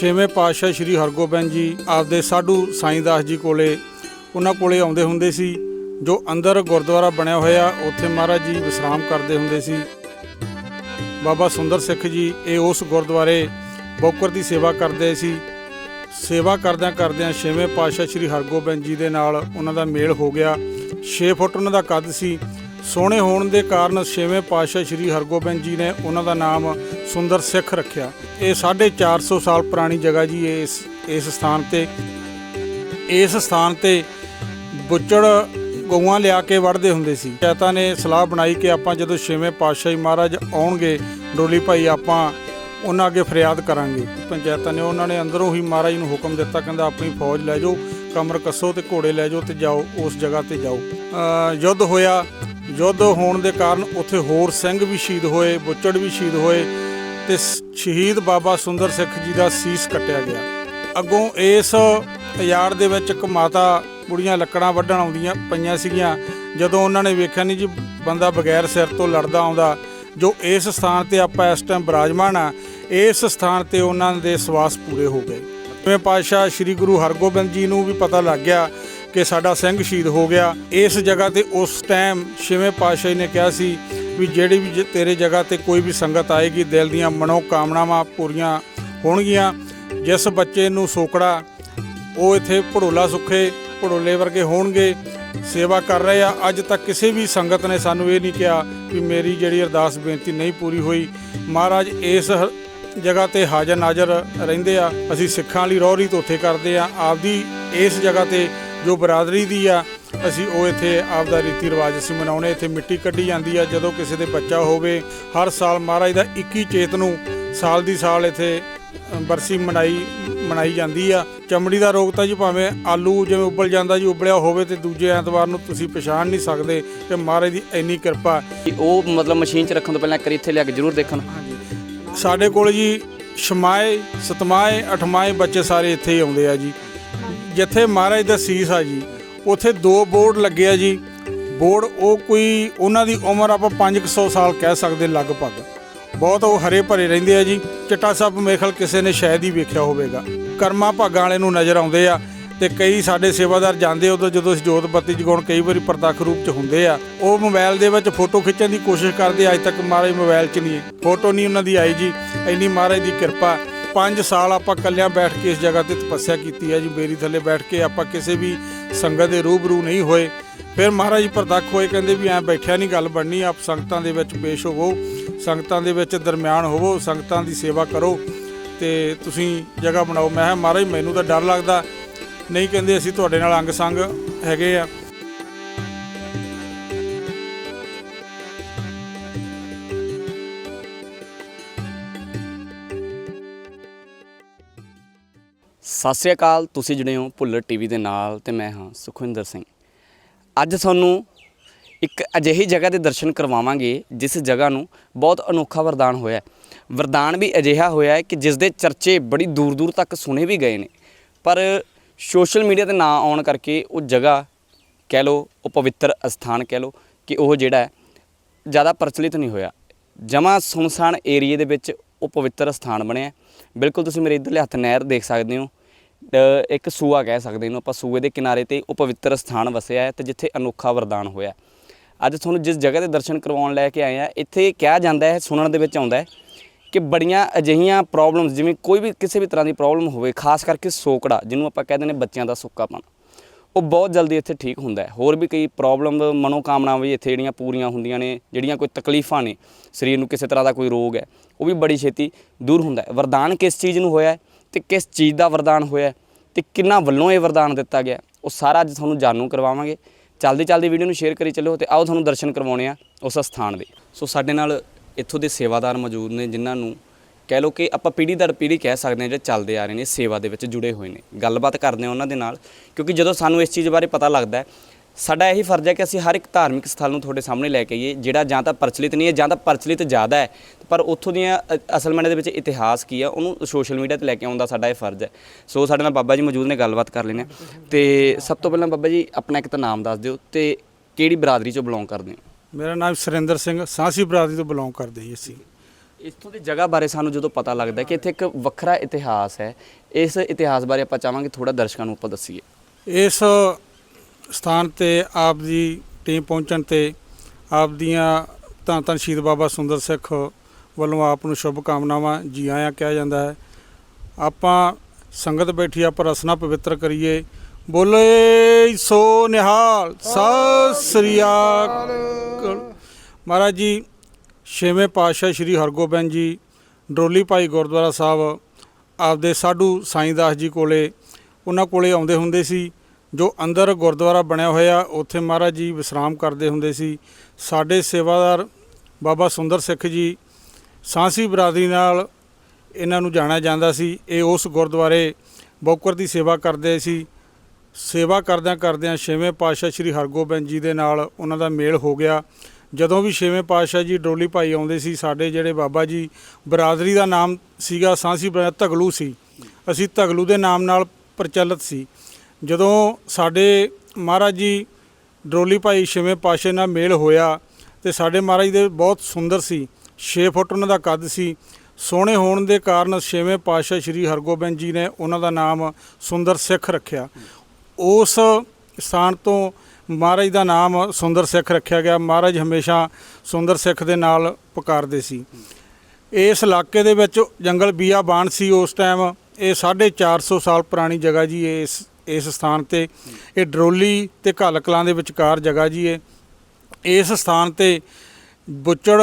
ਛੇਵੇਂ ਪਾਤਸ਼ਾਹ ਸ੍ਰੀ ਹਰਗੋਬਿੰਦ ਜੀ ਆਪਦੇ ਸਾਧੂ ਸਾਈਂ ਦਾਸ ਜੀ ਕੋਲੇ ਉਹਨਾਂ ਕੋਲੇ ਆਉਂਦੇ ਹੁੰਦੇ ਸੀ, ਜੋ ਅੰਦਰ ਗੁਰਦੁਆਰਾ ਬਣਿਆ ਹੋਇਆ, ਉੱਥੇ ਮਹਾਰਾਜ ਜੀ ਵਿਸ਼ਰਾਮ ਕਰਦੇ ਹੁੰਦੇ ਸੀ। ਬਾਬਾ ਸੁੰਦਰ ਸਿੱਖ ਜੀ ਇਹ ਉਸ ਗੁਰਦੁਆਰੇ ਬੋਕਰ ਦੀ ਸੇਵਾ ਕਰਦੇ ਸੀ। ਸੇਵਾ ਕਰਦਿਆਂ ਕਰਦਿਆਂ ਛੇਵੇਂ ਪਾਤਸ਼ਾਹ ਸ੍ਰੀ ਹਰਗੋਬਿੰਦ ਜੀ ਦੇ ਨਾਲ ਉਹਨਾਂ ਦਾ ਮੇਲ ਹੋ ਗਿਆ। 6 ਫੁੱਟ ਉਹਨਾਂ ਦਾ ਕੱਦ ਸੀ। ਸੋਹਣੇ ਹੋਣ ਦੇ ਕਾਰਨ ਛੇਵੇਂ ਪਾਤਸ਼ਾਹ ਸ੍ਰੀ ਹਰਗੋਬਿੰਦ ਜੀ ਨੇ ਉਹਨਾਂ ਦਾ ਨਾਮ ਸੁੰਦਰ ਸਿੱਖ ਰੱਖਿਆ। ਇਹ 450 ਸਾਲ ਪੁਰਾਣੀ ਜਗ੍ਹਾ ਜੀ ਇਸ ਇਸ ਸਥਾਨ ਤੇ, ਇਸ ਸਥਾਨ ਤੇ ਬੁੱਚੜ ਗਊਆਂ ਲਿਆ ਕੇ ਵੜਦੇ ਹੁੰਦੇ ਸੀ। ਪੰਚਾਇਤਾਂ ਨੇ ਸਲਾਹ ਬਣਾਈ ਕਿ ਆਪਾਂ ਜਦੋਂ ਛੇਵੇਂ ਪਾਤਸ਼ਾਹੀ ਮਹਾਰਾਜ ਆਉਣਗੇ, ਡੋਲੀ ਭਾਈ ਆਪਾਂ ਉਹਨਾਂ ਅੱਗੇ ਫਰਿਆਦ ਕਰਾਂਗੇ। ਪੰਚਾਇਤਾਂ ਨੇ ਉਹਨਾਂ ਨੇ ਅੰਦਰੋਂ ਹੀ ਮਹਾਰਾਜ ਨੂੰ ਹੁਕਮ ਦਿੱਤਾ, ਕਹਿੰਦਾ ਆਪਣੀ ਫੌਜ ਲੈ ਜਾਓ, ਕਮਰ ਕੱਸੋ ਤੇ ਘੋੜੇ ਲੈ ਜਾਓ ਤੇ ਜਾਓ, ਉਸ ਜਗ੍ਹਾ ਤੇ ਜਾਓ। ਯੁੱਧ ਹੋਇਆ ਯੁੱਧ ਹੋਣ ਦੇ ਕਾਰਨ ਉੱਥੇ ਹੋਰ ਸਿੰਘ ਵੀ ਸ਼ਹੀਦ ਹੋਏ, ਬੁੱਚੜ ਵੀ ਸ਼ਹੀਦ ਹੋਏ ਤੇ ਸ- ਸ਼ਹੀਦ ਬਾਬਾ ਸੁੰਦਰ ਸਿੱਖ ਜੀ ਦਾ ਸੀਸ ਕੱਟਿਆ ਗਿਆ। ਅੱਗੋਂ ਇਸ ਯਾਰ ਦੇ ਵਿੱਚ ਇੱਕ ਮਾਤਾ ਕੁੜੀਆਂ ਲੱਕੜਾਂ ਵੱਢਣ ਆਉਂਦੀਆਂ ਪਈਆਂ ਸੀਗੀਆਂ, ਜਦੋਂ ਉਹਨਾਂ ਨੇ ਵੇਖਿਆ ਨਹੀਂ ਜੀ, ਬੰਦਾ ਬਗੈਰ ਸਿਰ ਤੋਂ ਲੜਦਾ ਆਉਂਦਾ, ਜੋ ਇਸ ਸਥਾਨ ਤੇ ਆਪਾਂ ਇਸ ਟਾਈਮ ਬਿਰਾਜਮਾਨ ਆ, ਇਸ ਸਥਾਨ ਤੇ ਉਹਨਾਂ ਦੇ ਸਵਾਸ ਪੂਰੇ ਹੋ ਗਏ। ਜਿਵੇਂ ਪਾਤਸ਼ਾਹ ਸ੍ਰੀ ਗੁਰੂ ਹਰਗੋਬਿੰਦ ਜੀ ਨੂੰ ਵੀ ਪਤਾ ਲੱਗ ਗਿਆ ਕਿ ਸਾਡਾ ਸਿੰਘ ਸ਼ਹੀਦ ਹੋ ਗਿਆ। ਇਸ ਜਗ੍ਹਾ ਤੇ ਉਸ ਟਾਈਮ ਛੇਵੇਂ ਪਾਤਸ਼ਾਹ ਨੇ ਕਿਹਾ ਸੀ ਵੀ ਜਿਹੜੀ ਵੀ ਜੇ ਤੇਰੇ ਜਗ੍ਹਾ ਤੇ ਕੋਈ ਵੀ ਸੰਗਤ ਆਏਗੀ, ਦਿਲ ਦੀਆਂ ਮਨੋ ਕਾਮਨਾਵਾਂ ਪੂਰੀਆਂ ਹੋਣਗੀਆਂ। ਜਿਸ ਬੱਚੇ ਨੂੰ ਸੋਕੜਾ, ਉਹ ਇੱਥੇ ਭੜੋਲਾ ਸੁੱਖੇ, ਭੜੋਲੇ ਵਰਗੇ ਹੋਣਗੇ, ਸੇਵਾ ਕਰ ਰਹੇ ਆ। ਅੱਜ ਤੱਕ ਕਿਸੇ ਵੀ ਸੰਗਤ ਨੇ ਸਾਨੂੰ ਇਹ ਨਹੀਂ ਕਿਹਾ ਵੀ ਮੇਰੀ ਜਿਹੜੀ ਅਰਦਾਸ ਬੇਨਤੀ ਨਹੀਂ ਪੂਰੀ ਹੋਈ। ਮਹਾਰਾਜ, ਇਸ ਜਗ੍ਹਾ ਤੇ ਹਾਜ਼ਰ ਨਾਜ਼ਰ ਰਹਿੰਦੇ ਆ। ਅਸੀਂ ਸਿੱਖਾਂ ਲਈ ਰੋਹਰੀ ਉੱਥੇ ਕਰਦੇ ਆ। ਆਪਦੀ ਇਸ ਜਗ੍ਹਾ ਤੇ ਜੋ ਬਰਾਦਰੀ ਦੀ ਆ ਅਸੀਂ ਉਹ ਇੱਥੇ ਆਪਦਾ ਰੀਤੀ ਰਿਵਾਜ ਅਸੀਂ ਮਨਾਉਣੇ ਇੱਥੇ ਮਿੱਟੀ ਕੱਢੀ ਜਾਂਦੀ ਆ ਜਦੋਂ ਕਿਸੇ ਦੇ ਬੱਚਾ ਹੋਵੇ ਹਰ ਸਾਲ ਮਹਾਰਾਜ ਦਾ 21 ਚੇਤ ਨੂੰ ਸਾਲ ਦੀ ਸਾਲ ਇੱਥੇ ਬਰਸੀ ਮਨਾਈ ਮਨਾਈ ਜਾਂਦੀ ਆ। ਚਮੜੀ ਦਾ ਰੋਗ ਤਾਂ ਜੀ ਭਾਵੇਂ ਆਲੂ ਜਿਵੇਂ ਉਬਲ ਜਾਂਦਾ ਜੀ ਉਬਲਿਆ ਹੋਵੇ ਤੇ ਦੂਜੇ ਐਤਵਾਰ ਨੂੰ ਤੁਸੀਂ ਪਛਾਣ ਨਹੀਂ ਸਕਦੇ ਕਿ ਮਹਾਰਾਜ ਦੀ ਇੰਨੀ ਕਿਰਪਾ। ਉਹ ਮਤਲਬ ਮਸ਼ੀਨ 'ਚ ਰੱਖਣ ਤੋਂ ਪਹਿਲਾਂ ਇੱਕ ਵਾਰੀ ਇੱਥੇ ਲਿਆ ਕੇ ਜ਼ਰੂਰ ਦੇਖਣ। ਸਾਡੇ ਕੋਲ ਜੀ ਛਮਾਏ ਸਤਮਾਏ ਅਠਮਾਏ ਬੱਚੇ ਸਾਰੇ ਇੱਥੇ ਹੀ ਆਉਂਦੇ ਆ ਜੀ। ਜਿੱਥੇ ਮਹਾਰਾਜ ਦਾ ਸੀਸ ਆ ਜੀ, ਉੱਥੇ ਦੋ ਬੋਰਡ ਲੱਗੇ ਆ ਜੀ। ਬੋਰਡ ਉਹ ਕੋਈ ਉਹਨਾਂ ਦੀ ਉਮਰ ਆਪਾਂ 500 ਸਾਲ ਕਹਿ ਸਕਦੇ ਲਗਭਗ। ਬਹੁਤ ਉਹ ਹਰੇ ਭਰੇ ਰਹਿੰਦੇ ਆ ਜੀ। ਚਿੱਟਾ ਸੱਪ ਮੇਖਲ ਕਿਸੇ ਨੇ ਸ਼ਾਇਦ ਹੀ ਵੇਖਿਆ ਹੋਵੇਗਾ। ਕਰਮਾ ਭਾਗਾਂ ਵਾਲੇ ਨੂੰ ਨਜ਼ਰ ਆਉਂਦੇ ਆ ਤੇ ਕਈ ਸਾਡੇ ਸੇਵਾਦਾਰ ਜਾਂਦੇ ਉਦੋਂ ਜਦੋਂ ਜੋਤ ਬੱਤੀ ਜਗਾਉਣ ਕਈ ਵਾਰੀ ਪ੍ਰਤੱਖ ਰੂਪ 'ਚ ਹੁੰਦੇ ਆ। ਉਹ ਮੋਬਾਈਲ ਦੇ ਵਿੱਚ ਫੋਟੋ ਖਿੱਚਣ ਦੀ ਕੋਸ਼ਿਸ਼ ਕਰਦੇ ਅੱਜ ਤੱਕ ਮਹਾਰਾਜ ਮੋਬਾਈਲ 'ਚ ਨਹੀਂ ਫੋਟੋ ਨਹੀਂ ਉਹਨਾਂ ਦੀ ਆਈ ਜੀ। ਇੰਨੀ ਮਹਾਰਾਜ ਦੀ ਕਿਰਪਾ 5 ਸਾਲ ਆਪਾਂ ਕੱਲਿਆਂ ਬੈਠ ਕੇ ਇਸ ਜਗ੍ਹਾ ਤੇ ਤਪੱਸਿਆ ਕੀਤੀ ਹੈ ਜੀ। ਬੇਰੀ ਥੱਲੇ ਬੈਠ ਕੇ ਆਪਾਂ ਕਿਸੇ ਵੀ ਸੰਗਤ ਦੇ ਰੂਬਰੂ ਨਹੀਂ ਹੋਏ। ਫਿਰ ਮਹਾਰਾਜ ਪ੍ਰਤੱਖ ਹੋਏ, ਕਹਿੰਦੇ ਵੀ ਐ ਬੈਠਿਆ ਨਹੀਂ, ਗੱਲ ਬਣਨੀ, ਆਪ ਸੰਗਤਾਂ ਦੇ ਵਿੱਚ ਪੇਸ਼ ਹੋਵੋ, ਸੰਗਤਾਂ ਦੇ ਵਿੱਚ ਦਰਮਿਆਨ ਹੋਵੋ, ਸੰਗਤਾਂ ਦੀ ਸੇਵਾ ਕਰੋ ਤੇ ਤੁਸੀਂ ਜਗ੍ਹਾ ਬਣਾਓ। ਮੈਂ ਕਿਹਾ, ਮਹਾਰਾਜ, ਮੈਨੂੰ ਤਾਂ ਡਰ ਲੱਗਦਾ। ਨਹੀਂ ਕਹਿੰਦੇ ਅਸੀਂ ਤੁਹਾਡੇ ਨਾਲ ਅੰਗ ਸੰਗ ਹੈਗੇ ਆ। ਸਤਿ ਸ੍ਰੀ ਅਕਾਲ, ਤੁਸੀਂ ਜੁੜੇ ਹੋ ਭੁੱਲਰ ਟੀਵੀ ਦੇ ਨਾਲ ਤੇ ਮੈਂ ਹਾਂ ਸੁਖਵਿੰਦਰ ਸਿੰਘ। ਅੱਜ ਤੁਹਾਨੂੰ ਇੱਕ ਅਜਿਹੀ ਜਗ੍ਹਾ ਦੇ ਦਰਸ਼ਨ ਕਰਵਾਵਾਂਗੇ, ਜਿਸ ਜਗ੍ਹਾ ਨੂੰ ਬਹੁਤ ਅਨੋਖਾ ਵਰਦਾਨ ਹੋਇਆ ਵਰਦਾਨ ਵੀ ਅਜਿਹਾ ਹੋਇਆ ਹੈ ਕਿ ਜਿਸ ਦੇ ਚਰਚੇ ਬੜੀ ਦੂਰ ਦੂਰ ਤੱਕ ਸੁਣੇ ਵੀ ਗਏ ਨੇ। ਪਰ ਸੋਸ਼ਲ ਮੀਡੀਆ ਤੇ ਨਾ ਆਉਣ ਕਰਕੇ ਉਹ ਜਗ੍ਹਾ ਕਹਿ ਲਓ, ਉਹ ਪਵਿੱਤਰ ਅਸਥਾਨ ਕਹਿ ਲਓ, ਕਿ ਉਹ ਜਿਹੜਾ ਜ਼ਿਆਦਾ ਪ੍ਰਚਲਿਤ ਨਹੀਂ ਹੋਇਆ। ਜਮਾ ਸੁਨਸਾਨ ਏਰੀਏ ਦੇ ਵਿੱਚ ਉਹ ਪਵਿੱਤਰ ਸਥਾਨ ਬਣਿਆ ਬਿਲਕੁਲ ਤੁਸੀਂ ਮੇਰੇ ਇਧਰਲੇ ਹੱਥ ਨਹਿਰ ਦੇਖ ਸਕਦੇ ਹੋ। ਇੱਕ ਸੂਆ ਕਹਿ ਸਕਦੇ ਇਹਨੂੰ ਆਪਾਂ, ਸੂਏ ਦੇ ਕਿਨਾਰੇ ਤੇ ਉਹ ਪਵਿੱਤਰ ਸਥਾਨ ਵਸਿਆ ਹੈ ਤੇ ਜਿੱਥੇ ਅਨੋਖਾ ਵਰਦਾਨ ਹੋਇਆ ਅੱਜ ਤੁਹਾਨੂੰ ਜਿਸ ਜਗ੍ਹਾ ਦੇ ਦਰਸ਼ਨ ਕਰਵਾਉਣ ਲੈ ਕੇ ਆਏ ਆ ਇੱਥੇ ਕਿਹਾ ਜਾਂਦਾ ਹੈ, ਸੁਣਨ ਦੇ ਵਿੱਚ ਆਉਂਦਾ ਹੈ ਕਿ ਬੜੀਆਂ ਅਜਿਹੀਆਂ ਪ੍ਰੋਬਲਮਸ ਜਿਵੇਂ ਕੋਈ ਵੀ ਕਿਸੇ ਵੀ ਤਰ੍ਹਾਂ ਦੀ ਪ੍ਰੋਬਲਮ ਹੋਵੇ, ਖਾਸ ਕਰਕੇ ਸੋਕੜਾ, ਜਿਹਨੂੰ ਆਪਾਂ ਕਹਿੰਦੇ ਨੇ ਬੱਚਿਆਂ ਦਾ ਸੁੱਕਾਪਣ ਉਹ ਬਹੁਤ ਜਲਦੀ ਇੱਥੇ ਠੀਕ ਹੁੰਦਾ ਹੈ। ਹੋਰ ਵੀ ਕਈ ਪ੍ਰੋਬਲਮ ਮਨੋਕਾਮਨਾਵਾਂ ਵੀ ਇੱਥੇ ਜਿਹੜੀਆਂ ਪੂਰੀਆਂ ਹੁੰਦੀਆਂ ਨੇ, ਜਿਹੜੀਆਂ ਕੋਈ ਤਕਲੀਫਾਂ ਨੇ, ਸਰੀਰ ਨੂੰ ਕਿਸੇ ਤਰ੍ਹਾਂ ਦਾ ਕੋਈ ਰੋਗ ਹੈ, ਉਹ ਵੀ ਬੜੀ ਛੇਤੀ ਦੂਰ ਹੁੰਦਾ ਹੈ। ਵਰਦਾਨ ਕਿਸ ਚੀਜ਼ ਨੂੰ ਹੋਇਆ ਹੈ? ਤੇ ਕਿਸ ਚੀਜ਼ ਦਾ ਵਰਦਾਨ ਹੋਇਆ ਹੈ ਤੇ ਕਿੰਨਾ ਵੱਲੋਂ ਇਹ ਵਰਦਾਨ ਦਿੱਤਾ ਗਿਆ ਉਹ ਸਾਰਾ ਅੱਜ ਤੁਹਾਨੂੰ ਜਾਣੂ ਕਰਵਾਵਾਂਗੇ। ਚਲਦੀ ਚਲਦੀ ਵੀਡੀਓ ਨੂੰ ਸ਼ੇਅਰ ਕਰੀ ਚੱਲੋ ਤੇ ਆਓ ਤੁਹਾਨੂੰ ਦਰਸ਼ਨ ਕਰਵਾਉਣੇ ਆ ਉਸ ਸਥਾਨ ਦੇ। ਸੋ ਸਾਡੇ ਨਾਲ ਇੱਥੋਂ ਦੇ ਸੇਵਾਦਾਰ ਮੌਜੂਦ ਨੇ ਜਿਨ੍ਹਾਂ ਨੂੰ ਕਹਿ ਲਓ ਕਿ ਆਪਾਂ ਪੀੜ੍ਹੀ ਦਰ ਪੀੜ੍ਹੀ ਕਹਿ ਸਕਦੇ ਹਾਂ ਜਿਹੜੇ ਚੱਲਦੇ ਆ ਰਹੇ ਨੇ, ਸੇਵਾ ਦੇ ਵਿੱਚ ਜੁੜੇ ਹੋਏ ਨੇ। ਗੱਲਬਾਤ ਕਰਦੇ ਹਾਂ ਉਹਨਾਂ ਦੇ ਨਾਲ, ਕਿਉਂਕਿ ਜਦੋਂ ਸਾਨੂੰ ਇਸ ਚੀਜ਼ ਬਾਰੇ ਪਤਾ ਲੱਗਦਾ ਸਾਡਾ ਇਹੀ ਫਰਜ਼ ਹੈ ਕਿ ਅਸੀਂ ਹਰ ਇੱਕ ਧਾਰਮਿਕ ਸਥਲ ਨੂੰ ਤੁਹਾਡੇ ਸਾਹਮਣੇ ਲੈ ਕੇ ਆਈਏ ਜਿਹੜਾ ਜਾਂ ਤਾਂ ਪ੍ਰਚਲਿਤ ਨਹੀਂ ਹੈ ਜਾਂ ਤਾਂ ਪ੍ਰਚਲਿਤ ਜ਼ਿਆਦਾ ਹੈ। ਪਰ ਉੱਥੋਂ ਦੀਆਂ ਅ- ਅਸਲ ਮਾਇਨੇ ਦੇ ਵਿੱਚ ਇਤਿਹਾਸ ਕੀ ਆ ਉਹਨੂੰ ਸੋਸ਼ਲ ਮੀਡੀਆ ਤੇ ਲੈ ਕੇ ਆਉਣ ਦਾ ਸਾਡਾ ਇਹ ਫਰਜ਼ ਹੈ। ਸੋ ਸਾਡੇ ਨਾਲ ਬਾਬਾ ਜੀ ਮੌਜੂਦ ਨੇ ਗੱਲਬਾਤ ਕਰ ਲੈਣੇ ਤੇ ਸਭ ਤੋਂ ਪਹਿਲਾਂ ਬਾਬਾ ਜੀ ਆਪਣਾ ਇੱਕ ਤਾਂ ਨਾਮ ਦੱਸ ਦਿਓ ਤੇ ਕਿਹੜੀ ਬਰਾਦਰੀ ਚੋਂ ਬਿਲੋਂਗ ਕਰਦੇ ਹੋ? ਮੇਰਾ ਨਾਮ ਸੁਰਿੰਦਰ ਸਿੰਘ ਸਾਂਸੀ ਬਰਾਦਰੀ ਤੋਂ ਬਿਲੋਂਗ ਕਰਦੇ ਜੀ ਅਸੀਂ। ਇਥੋਂ ਦੀ ਜਗ੍ਹਾ ਬਾਰੇ ਸਾਨੂੰ ਜਦੋਂ ਪਤਾ ਲੱਗਦਾ ਕਿ ਇੱਥੇ ਇੱਕ ਵੱਖਰਾ ਇਤਿਹਾਸ ਹੈ ਇਸ ਇਤਿਹਾਸ ਬਾਰੇ ਆਪਾਂ ਚਾਹਾਂਗੇ ਥੋੜਾ ਦਰਸ਼ਕਾਂ ਨੂੰ ਆਪਾਂ ਦੱਸੀਏ। ਇਸ ਸਥਾਨ ਤੇ ਆਪ ਦੀ ਟੀਮ ਪਹੁੰਚਣ ਤੇ ਆਪ ਦੀਆਂ ਧੰਨ ਧੰਨ ਸ਼ਹੀਦ ਬਾਬਾ ਸੁੰਦਰ ਸਿੱਖ ਵੱਲੋਂ ਆਪ ਨੂੰ ਸ਼ੁਭ ਕਾਮਨਾਵਾਂ ਜੀ ਆਇਆਂ ਕਿਹਾ ਜਾਂਦਾ ਹੈ। ਆਪਾਂ ਸੰਗਤ ਬੈਠੀ ਆ ਪਰ ਰਸਨਾ ਪਵਿੱਤਰ ਕਰੀਏ। ਬੋਲੇ ਸੋ ਨਿਹਾਲ, ਸਤਿ ਸ੍ਰੀ ਅਕਾਲ। ਮਹਾਰਾਜ ਜੀ, ਛੇਵੇਂ ਪਾਤਸ਼ਾਹ ਸ੍ਰੀ ਹਰਗੋਬਿੰਦ ਜੀ, ਡਰੋਲੀ ਭਾਈ ਗੁਰਦੁਆਰਾ ਸਾਹਿਬ, ਆਪਦੇ ਸਾਧੂ ਸਾਈਂ ਦਾਸ ਜੀ ਕੋਲੇ, ਉਹਨਾਂ ਕੋਲੇ ਆਉਂਦੇ ਹੁੰਦੇ ਸੀ। ਜੋ ਅੰਦਰ ਗੁਰਦੁਆਰਾ ਬਣਿਆ ਹੋਇਆ, ਉੱਥੇ ਮਹਾਰਾਜ ਜੀ ਵਿਸ਼ਰਾਮ ਕਰਦੇ ਹੁੰਦੇ ਸੀ। ਸਾਡੇ ਸੇਵਾਦਾਰ ਬਾਬਾ ਸੁੰਦਰ ਸਿੱਖ ਜੀ ਸਾਂਸੀ ਬਰਾਦਰੀ ਨਾਲ ਇਹਨਾਂ ਨੂੰ ਜਾਣਿਆ ਜਾਂਦਾ ਸੀ। ਇਹ ਉਸ ਗੁਰਦੁਆਰੇ ਬੌਕਰ ਦੀ ਸੇਵਾ ਕਰਦੇ ਸੀ। ਸੇਵਾ ਕਰਦਿਆਂ ਕਰਦਿਆਂ ਛੇਵੇਂ ਪਾਤਸ਼ਾਹ ਸ੍ਰੀ ਹਰਗੋਬਿੰਦ ਜੀ ਦੇ ਨਾਲ ਉਹਨਾਂ ਦਾ ਮੇਲ ਹੋ ਗਿਆ। ਜਦੋਂ ਵੀ ਛੇਵੇਂ ਪਾਤਸ਼ਾਹ ਜੀ ਡੋਲੀ ਭਾਈ ਆਉਂਦੇ ਸੀ, ਸਾਡੇ ਜਿਹੜੇ ਬਾਬਾ ਜੀ ਬਰਾਦਰੀ ਦਾ ਨਾਮ ਸੀਗਾ, ਸਾਂਸੀ ਬਰਾ- ਧਗਲੂ ਸੀ। ਅਸੀਂ ਧਗਲੂ ਦੇ ਨਾਮ ਨਾਲ ਪ੍ਰਚਲਿਤ ਸੀ। ਜਦੋਂ ਸਾਡੇ ਮਹਾਰਾਜ ਜੀ ਡਰੋਲੀ ਭਾਈ ਛੇਵੇਂ ਪਾਤਸ਼ਾਹ ਨਾਲ ਮੇਲ ਹੋਇਆ ਤੇ ਸਾਡੇ ਮਹਾਰਾਜ ਦੇ ਬਹੁਤ ਸੁੰਦਰ ਸੀ 6 ਫੁੱਟ ਉਹਨਾਂ ਦਾ ਕੱਦ ਸੀ, ਸੋਹਣੇ ਹੋਣ ਦੇ ਕਾਰਨ ਛੇਵੇਂ ਪਾਤਸ਼ਾਹ ਸ੍ਰੀ ਹਰਗੋਬਿੰਦ ਜੀ ਨੇ ਉਹਨਾਂ ਦਾ ਨਾਮ ਸੁੰਦਰ ਸਿੱਖ ਰੱਖਿਆ। ਉਸ ਸਥਾਨ ਤੋਂ ਮਹਾਰਾਜ ਦਾ ਨਾਮ ਸੁੰਦਰ ਸਿੱਖ ਰੱਖਿਆ ਗਿਆ, ਮਹਾਰਾਜ ਹਮੇਸ਼ਾ ਸੁੰਦਰ ਸਿੱਖ ਦੇ ਨਾਲ ਪੁਕਾਰਦੇ ਸੀ। ਇਸ ਇਲਾਕੇ ਦੇ ਵਿੱਚ ਜੰਗਲ ਬੀਆਬਾਨ ਸੀ ਉਸ ਟਾਈਮ ਇਹ 450 ਸਾਲ ਪੁਰਾਣੀ ਜਗ੍ਹਾ ਜੀ, ਇਸ ਇਸ ਸਥਾਨ ਤੇ। ਇਹ ਡਰੋਲੀ ਤੇ ਘੱਲ ਕਲਾਂ ਦੇ ਵਿਚਕਾਰ ਜਗ੍ਹਾ ਜੀ ਹੈ ਇਸ ਸਥਾਨ ਤੇ ਬੁੱਚੜ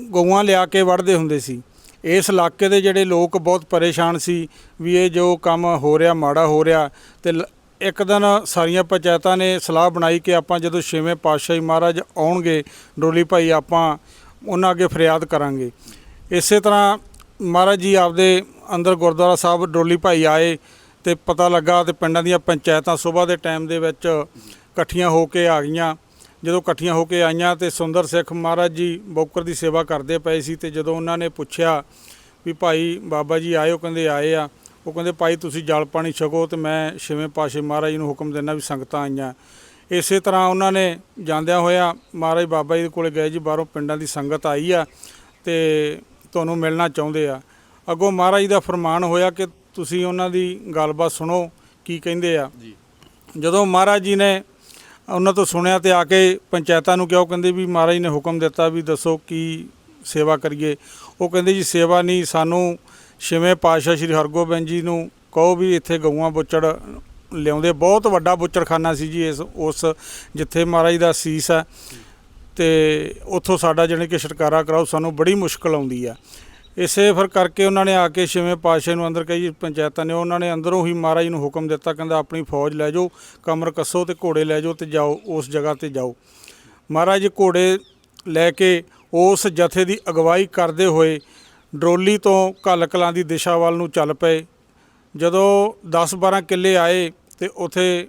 ਗਊਆਂ ਲਿਆ ਕੇ ਵੜਦੇ ਹੁੰਦੇ ਸੀ। ਇਸ ਇਲਾਕੇ ਦੇ ਜਿਹੜੇ ਲੋਕ ਬਹੁਤ ਪਰੇਸ਼ਾਨ ਸੀ ਵੀ ਇਹ ਜੋ ਕੰਮ ਹੋ ਰਿਹਾ, ਮਾੜਾ ਹੋ ਰਿਹਾ ਤੇ ਲ- ਇੱਕ ਦਿਨ ਸਾਰੀਆਂ ਪੰਚਾਇਤਾਂ ਨੇ ਸਲਾਹ ਬਣਾਈ ਕਿ ਆਪਾਂ ਜਦੋਂ ਛੇਵੇਂ ਪਾਤਸ਼ਾਹੀ ਮਹਾਰਾਜ ਆਉਣਗੇ ਡੋਲੀ ਭਾਈ ਆਪਾਂ ਉਹਨਾਂ ਅੱਗੇ ਫਰਿਆਦ ਕਰਾਂਗੇ। ਇਸੇ ਤਰ੍ਹਾਂ ਮਹਾਰਾਜ ਜੀ ਆਪਦੇ ਅੰਦਰ ਗੁਰਦੁਆਰਾ ਸਾਹਿਬ ਡੋਲੀ ਭਾਈ ਆਏ। ਤੇ ਪਤਾ ਲੱਗਾ ਤੇ ਪਿੰਡਾਂ ਦੀਆਂ ਪੰਚਾਇਤਾਂ ਸਵੇਰ ਦੇ ਟਾਈਮ ਦੇ ਵਿੱਚ ਇਕੱਠੀਆਂ ਹੋ ਕੇ ਆ ਗਈਆਂ। ਜਦੋਂ ਇਕੱਠੀਆਂ ਹੋ ਕੇ ਆਈਆਂ ਤੇ ਸੁੰਦਰ ਸਿੱਖ ਮਹਾਰਾਜ ਜੀ ਬੌਕਰ ਦੀ ਸੇਵਾ ਕਰਦੇ ਪਏ ਸੀ ਤੇ ਜਦੋਂ ਉਹਨਾਂ ਨੇ ਪੁੱਛਿਆ ਵੀ ਭਾਈ ਬਾਬਾ ਜੀ ਆਏ ਉਹ ਕਹਿੰਦੇ ਆਏ ਆ। ਉਹ ਕਹਿੰਦੇ, ਭਾਈ ਤੁਸੀਂ ਜਲ ਪਾਣੀ ਛਕੋ ਤੇ ਮੈਂ ਛੇਵੇਂ ਪਾਸ਼ੇ ਮਹਾਰਾਜ ਨੂੰ ਹੁਕਮ ਦੇਣਾ ਵੀ ਸੰਗਤਾਂ ਆਈਆਂ। ਇਸੇ ਤਰ੍ਹਾਂ ਉਹਨਾਂ ਨੇ ਜਾਂਦਿਆਂ ਹੋਇਆ ਮਹਾਰਾਜ ਬਾਬਾ ਜੀ ਦੇ ਕੋਲੇ ਗਏ ਜੀ, ਬਾਹਰੋਂ ਪਿੰਡਾਂ ਦੀ ਸੰਗਤ ਆਈ ਆ ਤੇ ਤੁਹਾਨੂੰ ਮਿਲਣਾ ਚਾਹੁੰਦੇ ਆ। ਅੱਗੋਂ ਮਹਾਰਾਜ ਦਾ ਫਰਮਾਨ ਹੋਇਆ ਕਿ ਤੁਸੀਂ ਉਹਨਾਂ ਦੀ ਗੱਲਬਾਤ ਸੁਣੋ ਕੀ ਕਹਿੰਦੇ ਆ। ਜੀ। ਜਦੋਂ ਮਹਾਰਾਜ ਜੀ ਨੇ ਉਹਨਾਂ ਤੋਂ ਸੁਣਿਆ ਤੇ ਆ ਕੇ ਪੰਚਾਇਤਾਂ ਨੂੰ ਕਿਹਾ ਉਹ ਕਹਿੰਦੇ ਵੀ ਮਹਾਰਾਜ ਨੇ ਹੁਕਮ ਦਿੱਤਾ ਵੀ ਦੱਸੋ ਕੀ ਸੇਵਾ ਕਰੀਏ। ਉਹ ਕਹਿੰਦੇ ਜੀ ਸੇਵਾ ਨਹੀਂ ਸਾਨੂੰ ਛੇਵੇਂ ਪਾਤਸ਼ਾਹ ਸ੍ਰੀ ਹਰਗੋਬਿੰਦ ਜੀ ਨੂੰ ਕਹੋ ਵੀ ਇੱਥੇ ਗਊਆਂ ਬੁੱਚੜ ਲਿਆਉਂਦੇ। ਬਹੁਤ ਵੱਡਾ ਬੁੱਚੜਖਾਨਾ ਸੀ ਜੀ ਇਸ ਉਸ ਜਿੱਥੇ ਮਹਾਰਾਜ ਦਾ ਸੀਸ ਹੈ। ਤੇ ਉੱਥੋਂ ਸਾਡਾ ਜਾਣੀ ਕਿ ਛੁਟਕਾਰਾ ਕਰਾਓ ਸਾਨੂੰ ਬੜੀ ਮੁਸ਼ਕਲ ਆਉਂਦੀ ਆ। ਇਸੇ ਫਿਰ ਕਰਕੇ ਉਹਨਾਂ ਨੇ ਆ ਕੇ ਛੇਵੇਂ ਪਾਤਸ਼ਾਹ ਨੂੰ ਅੰਦਰ ਕਹੀ, ਪੰਚਾਇਤਾਂ ਨੇ ਉਹਨਾਂ ਨੇ ਅੰਦਰੋਂ ਹੀ ਮਹਾਰਾਜ ਨੂੰ ਹੁਕਮ ਦਿੱਤਾ, ਕਹਿੰਦਾ ਆਪਣੀ ਫੌਜ ਲੈ ਜਾਓ, ਕਮਰ ਕੱਸੋ ਤੇ ਘੋੜੇ ਲੈ ਜਾਓ ਤੇ ਜਾਓ, ਉਸ ਜਗ੍ਹਾ ਤੇ ਜਾਓ। ਮਹਾਰਾਜ ਘੋੜੇ ਲੈ ਕੇ ਉਸ ਜਥੇ ਦੀ ਅਗਵਾਈ ਕਰਦੇ ਹੋਏ ਡਰੋਲੀ ਤੋਂ ਘੱਲ ਕਲਾਂ ਦੀ ਦਿਸ਼ਾ ਵੱਲ ਨੂੰ ਚੱਲ ਪਏ। ਜਦੋਂ 10-12 ਕਿੱਲੇ ਆਏ ਤੇ ਉਥੇ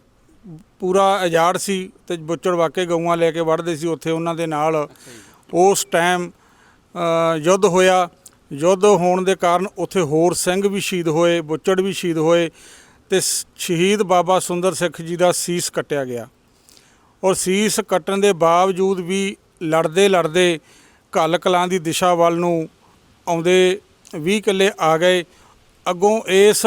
ਪੂਰਾ ਉਜਾੜ ਸੀ ਤੇ ਬੁੱਚੜ ਵਾਕੇ ਗਊਆਂ ਲੈ ਕੇ ਵੜਦੇ ਸੀ, ਉੱਥੇ ਉਹਨਾਂ ਦੇ ਨਾਲ। ਉਸ ਟਾਈਮ ਯੁੱਧ ਹੋਇਆ ਯੁੱਧ ਹੋਣ ਦੇ ਕਾਰਨ ਉੱਥੇ ਹੋਰ ਸਿੰਘ ਵੀ ਸ਼ਹੀਦ ਹੋਏ, ਬੁੱਚੜ ਵੀ ਸ਼ਹੀਦ ਹੋਏ ਤੇ ਸ- ਸ਼ਹੀਦ ਬਾਬਾ ਸੁੰਦਰ ਸਿੱਖ ਜੀ ਦਾ ਸੀਸ ਕੱਟਿਆ ਗਿਆ। ਔਰ ਸੀਸ ਕੱਟਣ ਦੇ ਬਾਵਜੂਦ ਵੀ ਲੜਦੇ ਲੜਦੇ ਘੱਲ ਕਲਾਂ ਦੀ ਦਿਸ਼ਾ ਵੱਲ ਨੂੰ ਆਉਂਦੇ 20 ਕਿੱਲੇ ਆ ਗਏ। ਅੱਗੋਂ ਇਸ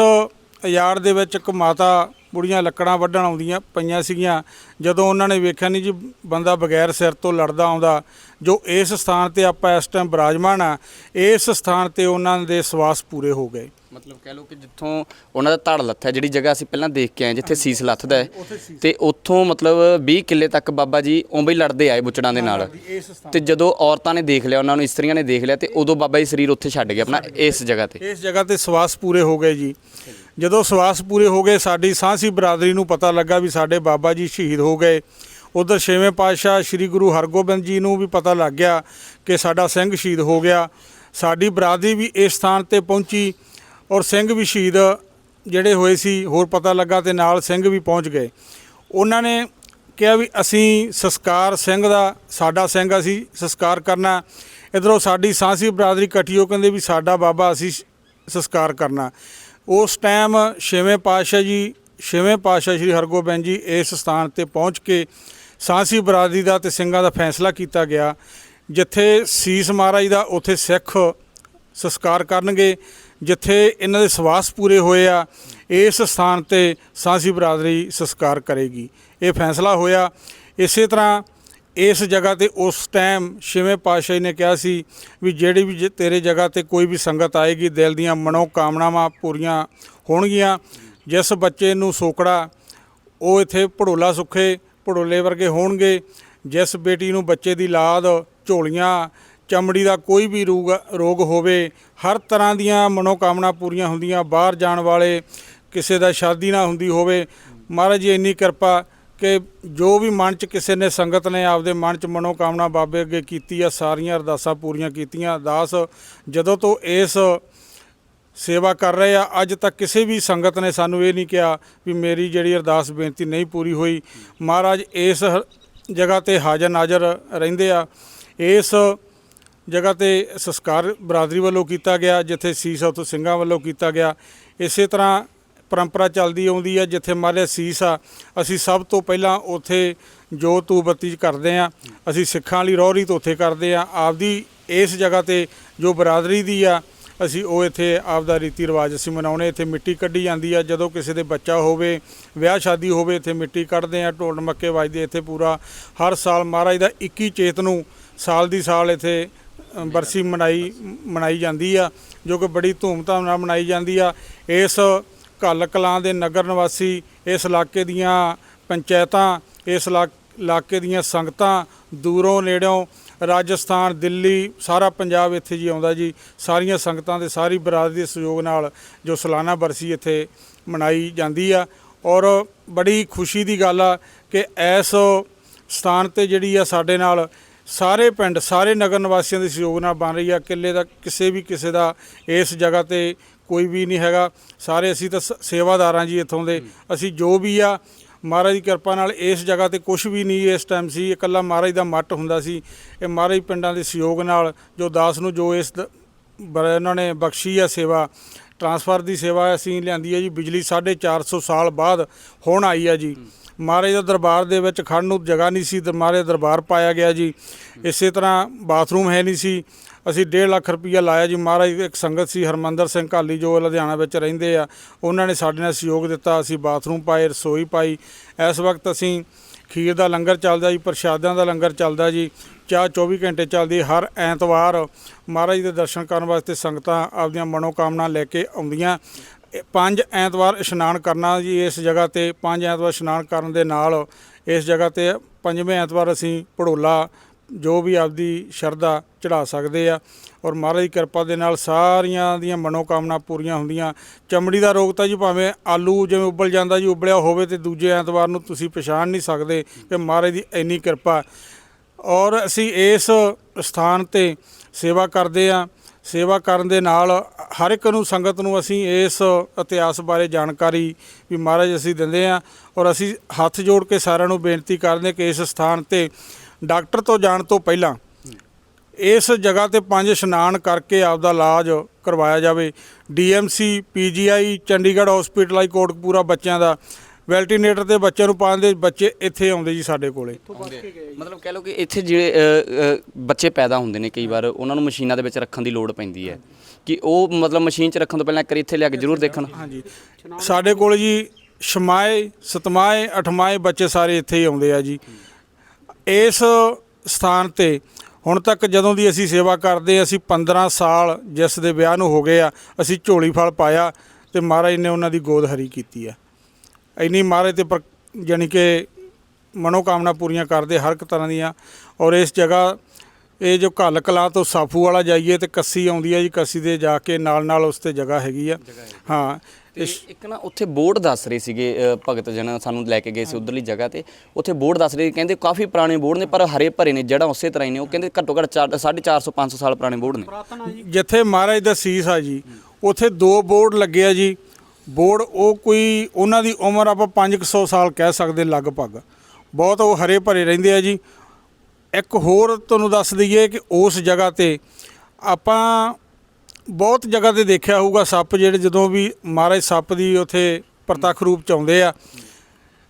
ਯਾਰ ਦੇ ਵਿੱਚ ਇੱਕ ਮਾਤਾ ਬੁੜੀਆਂ ਲੱਕੜਾਂ ਵੱਢਣ ਆਉਂਦੀਆਂ ਪਈਆਂ ਸੀਗੀਆਂ। ਜਦੋਂ ਉਹਨਾਂ ਨੇ ਵੇਖਿਆ ਨਹੀਂ ਜੀ ਬੰਦਾ ਬਗੈਰ ਸਿਰ ਤੋਂ ਲੜਦਾ ਆਉਂਦਾ ਜੋ ਇਸ ਸਥਾਨ ਤੇ ਆਪਾਂ ਇਸ ਟਾਈਮ ਬਿਰਾਜਮਾਨ ਆ ਇਸ ਸਥਾਨ ਤੇ ਉਹਨਾਂ ਦੇ ਸਵਾਸ ਪੂਰੇ ਹੋ ਗਏ। ਮਤਲਬ ਕਹਿ ਲਓ ਕਿ ਜਿੱਥੋਂ ਉਹਨਾਂ ਦਾ ਧੜ ਲੱਥਾ ਜਿਹੜੀ ਜਗ੍ਹਾ ਅਸੀਂ ਪਹਿਲਾਂ ਦੇਖ ਕੇ ਆਏ ਜਿੱਥੇ ਸੀਸ ਲੱਥਦਾ ਹੈ ਤੇ ਉੱਥੋਂ ਮਤਲਬ 20 ਕਿੱਲੇ ਤੱਕ ਬਾਬਾ ਜੀ ਉਵੇਂ ਹੀ ਲੜਦੇ ਆਏ ਬੁੱਚੜਾਂ ਦੇ ਨਾਲ। ਤੇ ਜਦੋਂ ਔਰਤਾਂ ਨੇ ਦੇਖ ਲਿਆ ਉਹਨਾਂ ਨੂੰ ਇਸਤਰੀਆਂ ਨੇ ਦੇਖ ਲਿਆ ਤੇ ਉਦੋਂ ਬਾਬਾ ਜੀ ਸਰੀਰ ਉੱਥੇ ਛੱਡ ਗਿਆ ਆਪਣਾ ਇਸ ਜਗ੍ਹਾ ਤੇ। ਇਸ ਜਗ੍ਹਾ ਤੇ ਸਵਾਸ ਪੂਰੇ ਹੋ ਗਏ ਜੀ। ਜਦੋਂ ਸਵਾਸ ਪੂਰੇ ਹੋ ਗਏ, ਸਾਡੀ ਸਾਂਸੀ ਬਰਾਦਰੀ ਨੂੰ ਪਤਾ ਲੱਗਾ ਵੀ ਸਾਡੇ ਬਾਬਾ ਜੀ ਸ਼ਹੀਦ ਹੋ ਗਏ। ਉਧਰ ਛੇਵੇਂ ਪਾਤਸ਼ਾਹ ਸ੍ਰੀ ਗੁਰੂ ਹਰਗੋਬਿੰਦ ਜੀ ਨੂੰ ਵੀ ਪਤਾ ਲੱਗ ਗਿਆ ਕਿ ਸਾਡਾ ਸਿੰਘ ਸ਼ਹੀਦ ਹੋ ਗਿਆ। ਸਾਡੀ ਬਰਾਦਰੀ ਵੀ ਇਸ ਸਥਾਨ ਤੇ ਪਹੁੰਚੀ ਔਰ ਸਿੰਘ ਵੀ ਸ਼ਹੀਦ ਜਿਹੜੇ ਹੋਏ ਸੀ, ਹੋਰ ਪਤਾ ਲੱਗਾ ਤੇ ਨਾਲ ਸਿੰਘ ਵੀ ਪਹੁੰਚ ਗਏ। ਉਹਨਾਂ ਨੇ ਕਿਹਾ ਵੀ ਅਸੀਂ ਸੰਸਕਾਰ ਸਿੰਘ ਦਾ, ਸਾਡਾ ਸਿੰਘ ਅਸੀਂ ਸੰਸਕਾਰ ਕਰਨਾ। ਇਧਰੋਂ ਸਾਡੀ ਸਾਂਸੀ ਬਰਾਦਰੀ ਇਕੱਠੀ ਹੋ, ਕਹਿੰਦੇ ਵੀ ਸਾਡਾ ਬਾਬਾ ਅਸੀਂ ਸ- ਸੰਸਕਾਰ ਕਰਨਾ। ਉਸ ਟਾਈਮ ਛੇਵੇਂ ਪਾਤਸ਼ਾਹ ਜੀ, ਛੇਵੇਂ ਪਾਤਸ਼ਾਹ ਸ੍ਰੀ ਹਰਗੋਬਿੰਦ ਜੀ ਇਸ ਸਥਾਨ ਤੇ ਪਹੁੰਚ ਕੇ ਸਾਂਸੀ ਬਰਾਦਰੀ ਦਾ ਤੇ ਸਿੰਘਾਂ ਦਾ ਫੈਸਲਾ ਕੀਤਾ ਗਿਆ, ਜਿੱਥੇ ਸੀਸ ਮਹਾਰਾਜ ਦਾ ਉੱਥੇ ਸਿੱਖ ਸੰਸਕਾਰ ਕਰਨਗੇ, ਜਿੱਥੇ ਇਹਨਾਂ ਦੇ ਸਵਾਸ ਪੂਰੇ ਹੋਏ ਆ, ਇਸ ਸਥਾਨ ਤੇ ਸਾਂਸੀ ਬਰਾਦਰੀ ਸੰਸਕਾਰ ਕਰੇਗੀ। ਇਹ ਫੈਸਲਾ ਹੋਇਆ। ਇਸੇ ਤਰ੍ਹਾਂ ਇਸ ਜਗ੍ਹਾ ਤੇ ਉਸ ਟਾਈਮ ਛੇਵੇਂ ਪਾਤਸ਼ਾਹ ਨੇ ਕਿਹਾ ਸੀ ਵੀ ਜਿਹੜੀ ਵੀ ਜੇ ਤੇਰੇ ਜਗ੍ਹਾ ਤੇ ਕੋਈ ਵੀ ਸੰਗਤ ਆਏਗੀ, ਦਿਲ ਦੀਆਂ ਮਨੋ ਕਾਮਨਾਵਾਂ ਪੂਰੀਆਂ ਹੋਣਗੀਆਂ। ਜਿਸ ਬੱਚੇ ਨੂੰ ਸੋਕੜਾ, ਉਹ ਇੱਥੇ ਭੜੋਲਾ ਸੁੱਖੇ, ਭੜੋਲੇ ਵਰਗੇ ਹੋਣਗੇ। ਜਿਸ ਬੇਟੀ ਨੂੰ ਬੱਚੇ ਦੀ ਲਾਦ, ਝੋਲੀਆਂ, ਚਮੜੀ ਦਾ ਕੋਈ ਵੀ ਰੋਗ ਰੋਗ ਹੋਵੇ, ਹਰ ਤਰ੍ਹਾਂ ਦੀਆਂ ਮਨੋਕਾਮਨਾ ਪੂਰੀਆਂ ਹੁੰਦੀਆਂ। ਬਾਹਰ ਜਾਣ ਵਾਲੇ, ਕਿਸੇ ਦਾ ਸ਼ਾਦੀ ਨਾ ਹੁੰਦੀ ਹੋਵੇ। ਮਹਾਰਾਜ ਜੀ, ਇੰਨੀ ਕਿਰਪਾ ਕਿ ਜੋ ਵੀ ਮਨ ਚ ਕਿਸੇ ਨੇ ਸੰਗਤ ਨੇ ਆਪਦੇ ਮਨ ਚ ਮਨੋਕਾਮਨਾ ਬਾਬੇ ਅੱਗੇ ਕੀਤੀ ਆ, ਸਾਰੀਆਂ ਅਰਦਾਸਾਂ ਪੂਰੀਆਂ ਕੀਤੀਆਂ। ਅਰਦਾਸ ਜਦੋਂ ਤੋਂ ਇਸ ਸੇਵਾ ਕਰ ਰਹੇ ਆ, ਅੱਜ ਤੱਕ ਕਿਸੇ ਵੀ ਸੰਗਤ ਨੇ ਸਾਨੂੰ ਇਹ ਨਹੀਂ ਕਿਹਾ ਵੀ ਮੇਰੀ ਜਿਹੜੀ ਅਰਦਾਸ ਬੇਨਤੀ ਨਹੀਂ ਪੂਰੀ ਹੋਈ। ਮਹਾਰਾਜ, ਇਸ ਜਗ੍ਹਾ ਤੇ ਹਾਜ਼ਰ ਨਾਜ਼ਰ ਰਹਿੰਦੇ ਆ। ਇਸ ਜਗ੍ਹਾ ਤੇ ਸੰਸਕਾਰ ਬਰਾਦਰੀ ਵੱਲੋਂ ਕੀਤਾ ਗਿਆ, ਜਿੱਥੇ ਸੀਸ ਉੱਥੇ ਸਿੰਘਾਂ ਵੱਲੋਂ ਕੀਤਾ ਗਿਆ। ਇਸੇ ਤਰ੍ਹਾਂ ਪਰੰਪਰਾ ਚੱਲਦੀ ਆਉਂਦੀ ਆ, ਜਿੱਥੇ ਮਾਰੇ ਸੀਸ ਆ। ਅਸੀਂ ਸਭ ਤੋਂ ਪਹਿਲਾਂ ਉੱਥੇ ਜੋ ਤੂ ਬੱਤੀ ਕਰਦੇ ਆ, ਅਸੀਂ ਸਿੱਖਾਂ ਲਈ ਰੋਹਰੀ ਤੋਂ ਉੱਥੇ ਕਰਦੇ ਆ। ਆਪਦੀ ਇਸ ਜਗ੍ਹਾ ਤੇ ਜੋ ਬਰਾਦਰੀ ਦੀ ਆ, ਅਸੀਂ ਉਹ ਇੱਥੇ ਆਪਦਾ ਰੀਤੀ ਰਿਵਾਜ ਅਸੀਂ ਮਨਾਉਣੇ। ਇੱਥੇ ਮਿੱਟੀ ਕੱਢੀ ਜਾਂਦੀ ਆ, ਜਦੋਂ ਕਿਸੇ ਦੇ ਬੱਚਾ ਹੋਵੇ, ਵਿਆਹ ਸ਼ਾਦੀ ਹੋਵੇ, ਇੱਥੇ ਮਿੱਟੀ ਕੱਢਦੇ ਆ, ਢੋਲ ਮੱਕੇ ਵੱਜਦੇ ਇੱਥੇ ਪੂਰਾ। ਹਰ ਸਾਲ ਮਹਾਰਾਜ ਦਾ 21 ਚੇਤ ਨੂੰ ਸਾਲ ਦੀ ਸਾਲ ਇੱਥੇ ਬਰਸੀ ਮਨਾਈ ਮਨਾਈ ਜਾਂਦੀ ਆ, ਜੋ ਕਿ ਬੜੀ ਧੂਮਧਾਮ ਨਾਲ ਮਨਾਈ ਜਾਂਦੀ ਆ। ਇਸ ਘੱਲ ਕਲਾਂ ਦੇ ਨਗਰ ਨਿਵਾਸੀ ਇਸ ਇਲਾਕੇ ਦੀਆਂ ਪੰਚਾਇਤਾਂ, ਇਸ ਇਲਾ- ਇਲਾਕੇ ਦੀਆਂ ਸੰਗਤਾਂ, ਦੂਰੋਂ ਨੇੜਿਓਂ ਰਾਜਸਥਾਨ, ਦਿੱਲੀ, ਸਾਰਾ ਪੰਜਾਬ ਇੱਥੇ ਜੀ ਆਉਂਦਾ ਜੀ। ਸਾਰੀਆਂ ਸੰਗਤਾਂ ਦੇ ਸਾਰੀ ਬਰਾਦਰੀ ਦੇ ਸਹਿਯੋਗ ਨਾਲ ਜੋ ਸਾਲਾਨਾ ਬਰਸੀ ਇੱਥੇ ਮਨਾਈ ਜਾਂਦੀ ਆ। ਔਰ ਬੜੀ ਖੁਸ਼ੀ ਦੀ ਗੱਲ ਆ ਕਿ ਇਸ ਸਥਾਨ ਤੇ ਜਿਹੜੀ ਆ ਸਾਡੇ ਨਾਲ ਸਾਰੇ ਪਿੰਡ, ਸਾਰੇ ਨਗਰ ਨਿਵਾਸੀਆਂ ਦੇ ਸਹਿਯੋਗ ਨਾਲ ਬਣ ਰਹੀ ਆ। ਕਿੱਲੇ ਦਾ, ਕਿਸੇ ਵੀ ਕਿਸੇ ਦਾ ਇਸ ਜਗ੍ਹਾ ਤੇ ਕੋਈ ਵੀ ਨਹੀਂ ਹੈਗਾ। ਸਾਰੇ ਅਸੀਂ ਤਾਂ ਸ- ਸੇਵਾਦਾਰ ਹਾਂ ਜੀ ਇੱਥੋਂ ਦੇ। ਅਸੀਂ ਜੋ ਵੀ ਆ, ਮਹਾਰਾਜ ਦੀ ਕਿਰਪਾ ਨਾਲ ਇਸ ਜਗ੍ਹਾ ਤੇ ਕੁਝ ਵੀ ਨਹੀਂ ਇਸ ਟਾਈਮ ਸੀ। ਇਕੱਲਾ ਮਹਾਰਾਜ ਦਾ ਮੱਟ ਹੁੰਦਾ ਸੀ। ਇਹ ਮਹਾਰਾਜ ਪਿੰਡਾਂ ਦੇ ਸਹਿਯੋਗ ਨਾਲ ਜੋ ਦਾਸ ਨੂੰ ਜੋ ਇਸ ਦ- ਬ- ਉਹਨਾਂ ਨੇ ਬਖਸ਼ੀ ਆ ਸੇਵਾ ਟਰਾਂਸਫਰ ਦੀ ਸੇਵਾ ਅਸੀਂ ਲਿਆਂਦੀ ਹੈ ਜੀ ਬਿਜਲੀ 450 ਸਾਲ ਬਾਅਦ ਹੁਣ ਆਈ ਆ ਜੀ। ਮਹਾਰਾਜ ਦਾ ਦਰਬਾਰ ਦੇ ਵਿੱਚ ਖੜਨ ਨੂੰ ਜਗ੍ਹਾ ਨਹੀਂ ਸੀ ਤੇ ਮਹਾਰਾਜ ਦਾ ਦਰਬਾਰ ਪਾਇਆ ਗਿਆ ਜੀ। ਇਸੇ ਤਰ੍ਹਾਂ ਬਾਥਰੂਮ ਹੈ ਨਹੀਂ ਸੀ। ਅਸੀਂ 1.5 ਲੱਖ ਰੁਪਈਆ ਲਾਇਆ ਜੀ। ਮਹਾਰਾਜ ਦੀ ਇੱਕ ਸੰਗਤ ਸੀ, ਹਰਮੰਦਰ ਸਿੰਘ ਘਾਲੀ, ਜੋ ਲੁਧਿਆਣਾ ਵਿੱਚ ਰਹਿੰਦੇ ਆ। ਉਹਨਾਂ ਨੇ ਸਾਡੇ ਨਾਲ ਸਹਿਯੋਗ ਦਿੱਤਾ, ਅਸੀਂ ਬਾਥਰੂਮ ਪਾਏ, ਰਸੋਈ ਪਾਈ। ਇਸ ਵਕਤ ਅਸੀਂ ਖੀਰ ਦਾ ਲੰਗਰ ਚੱਲਦਾ ਜੀ, ਪ੍ਰਸ਼ਾਦਾਂ ਦਾ ਲੰਗਰ ਚੱਲਦਾ ਜੀ। ਚਾਹ 24 ਘੰਟੇ ਚੱਲਦੀ, ਹਰ ਐਤਵਾਰ ਮਹਾਰਾਜ ਦੇ ਦਰਸ਼ਨ ਕਰਨ ਵਾਸਤੇ ਸੰਗਤਾਂ ਆਪਦੀਆਂ ਮਨੋਕਾਮਨਾ ਲੈ ਕੇ ਆਉਂਦੀਆਂ। ਪੰਜ ਐਤਵਾਰ ਇਸ਼ਨਾਨ ਕਰਨਾ ਜੀ ਇਸ ਜਗ੍ਹਾ ਤੇ, ਪੰਜ ਐਤਵਾਰ ਇਸ਼ਨਾਨ ਕਰਨ ਦੇ ਨਾਲ ਇਸ ਜਗ੍ਹਾ ਤੇ ਪੰਜਵੇਂ ਐਤਵਾਰ ਅਸੀਂ ਪੜੋਲਾ ਜੋ ਵੀ ਆਪਦੀ ਸ਼ਰਧਾ ਚੜਾ ਸਕਦੇ ਆ ਔਰ ਮਹਾਰਾਜ ਦੀ ਕਿਰਪਾ ਦੇ ਨਾਲ ਸਾਰੀਆਂ ਦੀਆਂ ਮਨੋਕਾਮਨਾ ਪੂਰੀਆਂ ਹੁੰਦੀਆਂ। ਚਮੜੀ ਦਾ ਰੋਗ ਤਾਂ ਜੀ ਭਾਵੇਂ ਆਲੂ ਜਿਵੇਂ ਉਬਲ ਜਾਂਦਾ ਜੀ, ਉਬਲਿਆ ਹੋਵੇ ਤੇ ਦੂਜੇ ਐਤਵਾਰ ਨੂੰ ਤੁਸੀਂ ਪਛਾਣ ਨਹੀਂ ਸਕਦੇ ਕਿ ਮਹਾਰਾਜ ਦੀ ਇੰਨੀ ਕਿਰਪਾ। ਔਰ ਅਸੀਂ ਇਸ ਸਥਾਨ ਤੇ ਸੇਵਾ ਕਰਦੇ ਆ। ਸੇਵਾ ਕਰਨ ਦੇ ਨਾਲ ਹਰ ਇੱਕ ਨੂੰ, ਸੰਗਤ ਨੂੰ ਅਸੀਂ ਇਸ ਇਤਿਹਾਸ ਬਾਰੇ ਜਾਣਕਾਰੀ ਵੀ ਮਹਾਰਾਜ ਅਸੀਂ ਦਿੰਦੇ ਆ। ਔਰ ਅਸੀਂ ਹੱਥ ਜੋੜ ਕੇ ਸਾਰਿਆਂ ਨੂੰ ਬੇਨਤੀ ਕਰਦੇ ਕਿ ਇਸ ਸਥਾਨ ਤੇ ਡਾਕਟਰ ਤੋਂ ਜਾਣ ਤੋਂ ਪਹਿਲਾਂ ਇਸ ਜਗ੍ਹਾ ਤੇ ਪੰਜ ਇਸ਼ਨਾਨ ਕਰਕੇ ਆਪਦਾ ਇਲਾਜ ਕਰਵਾਇਆ ਜਾਵੇ। ਡੀਐਮਸੀ ਪੀਜੀਆਈ ਚੰਡੀਗੜ੍ਹ ਹਸਪੀਟਲ ਆਈ ਕੋਟਕਪੂਰਾ ਬੱਚਿਆਂ ਦਾ। ਵੈਲਟੀਨੇਟਰ ਤੇ ਬੱਚਿਆਂ ਨੂੰ ਪਾਉਣ ਦੇ ਬੱਚੇ ਇੱਥੇ ਆਉਂਦੇ ਜੀ ਸਾਡੇ ਕੋਲੇ। ਮਤਲਬ ਕਹਿ ਲਓ ਕਿ ਇੱਥੇ ਜਿਹੜੇ ਅ, ਅ, ਬੱਚੇ ਪੈਦਾ ਹੁੰਦੇ ਨੇ ਕਈ ਵਾਰ ਉਹਨਾਂ ਨੂੰ ਮਸ਼ੀਨਾਂ ਦੇ ਵਿੱਚ ਰੱਖਣ ਦੀ ਲੋੜ ਪੈਂਦੀ ਹੈ। ਕਿ ਉਹ ਮਤਲਬ ਮਸ਼ੀਨ 'ਚ ਰੱਖਣ ਤੋਂ ਪਹਿਲਾਂ ਇੱਕ ਵਾਰੀ ਇੱਥੇ ਲਿਆ ਕੇ ਜ਼ਰੂਰ ਦੇਖਣ। ਹਾਂਜੀ। ਸਾਡੇ ਕੋਲ ਜੀ ਛਮਾਏ ਸਤਮਾਏ ਅਠਮਾਏ ਬੱਚੇ ਸਾਰੇ ਇੱਥੇ ਹੀ ਆਉਂਦੇ ਆ ਜੀ। ਇਸ ਸਥਾਨ ਤੇ ਹੁਣ ਤੱਕ ਜਦੋਂ ਦੀ ਅਸੀਂ ਸੇਵਾ ਕਰਦੇ ਅਸੀਂ 15 ਸਾਲ ਜਿਸ ਦੇ ਵਿਆਹ ਨੂੰ ਹੋ ਗਏ ਆ ਅਸੀਂ ਝੋਲੀ ਫਲ ਪਾਇਆ ਤੇ ਮਹਾਰਾਜ ਨੇ ਉਹਨਾਂ ਦੀ ਗੋਦ ਹਰੀ ਕੀਤੀ ਆ। ਇੰਨੀ ਮਹਾਰਾਜ ਤੇ ਜਾਣੀ ਕਿ ਮਨੋਕਾਮਨਾ ਪੂਰੀਆਂ ਕਰਦੇ ਹਰ ਇੱਕ ਤਰ੍ਹਾਂ ਦੀਆਂ ਔਰ ਇਸ ਜਗ੍ਹਾ ਇਹ ਜੋ ਘੱਲ ਕਲਾਂ ਤੋਂ ਸਾਫੂ ਵਾਲਾ ਜਾਈਏ ਤੇ ਕੱਸੀ ਆਉਂਦੀ ਹੈ ਜੀ ਕੱਸੀ ਦੇ ਜਾ ਕੇ ਨਾਲ ਨਾਲ ਉਸ ਤੇ ਜਗ੍ਹਾ ਹੈਗੀ ਆ। ਹਾਂ ਤੇ ਇੱਕ ਨਾ ਉੱਥੇ ਬੋਰਡ ਦੱਸ ਰਹੇ ਸੀਗੇ ਭਗਤ ਜਨ ਸਾਨੂੰ ਲੈ ਕੇ ਗਏ ਸੀ ਉਧਰਲੀ ਜਗ੍ਹਾ ਤੇ। ਉੱਥੇ ਬੋਰਡ ਦੱਸ ਰਹੇ ਕਹਿੰਦੇ ਕਾਫੀ ਪੁਰਾਣੇ ਬੋਰਡ ਨੇ ਪਰ ਹਰੇ ਭਰੇ ਨੇ ਜੜ੍ਹਾਂ ਉਸੇ ਤਰ੍ਹਾਂ ਹੀ ਨੇ। ਉਹ ਕਹਿੰਦੇ ਘੱਟੋ ਘੱਟ 450 500 ਸਾਲ ਪੁਰਾਣੇ ਬੋਰਡ ਨੇ। ਜਿੱਥੇ ਮਹਾਰਾਜ ਦਾ ਸੀਸ ਆ ਜੀ ਉੱਥੇ ਦੋ ਬੋਰਡ ਲੱਗੇ ਆ ਜੀ। ਬੋਰਡ ਉਹ ਕੋਈ ਉਹਨਾਂ ਦੀ ਉਮਰ ਆਪਾਂ 500 ਸਾਲ ਕਹਿ ਸਕਦੇ ਲਗਭਗ। ਬਹੁਤ ਉਹ ਹਰੇ ਭਰੇ ਰਹਿੰਦੇ ਆ ਜੀ। ਇੱਕ ਹੋਰ ਤੁਹਾਨੂੰ ਦੱਸ ਦਈਏ ਕਿ ਉਸ ਜਗ੍ਹਾ ਤੇ ਆਪਾਂ ਬਹੁਤ ਜਗ੍ਹਾ ਤੇ ਦੇਖਿਆ ਹੋਊਗਾ ਸੱਪ ਜਿਹੜੇ ਜਦੋਂ ਵੀ ਮਹਾਰਾਜ ਸੱਪ ਦੀ ਉੱਥੇ ਪ੍ਰਤੱਖ ਰੂਪ ਚ ਆਉਂਦੇ ਆ।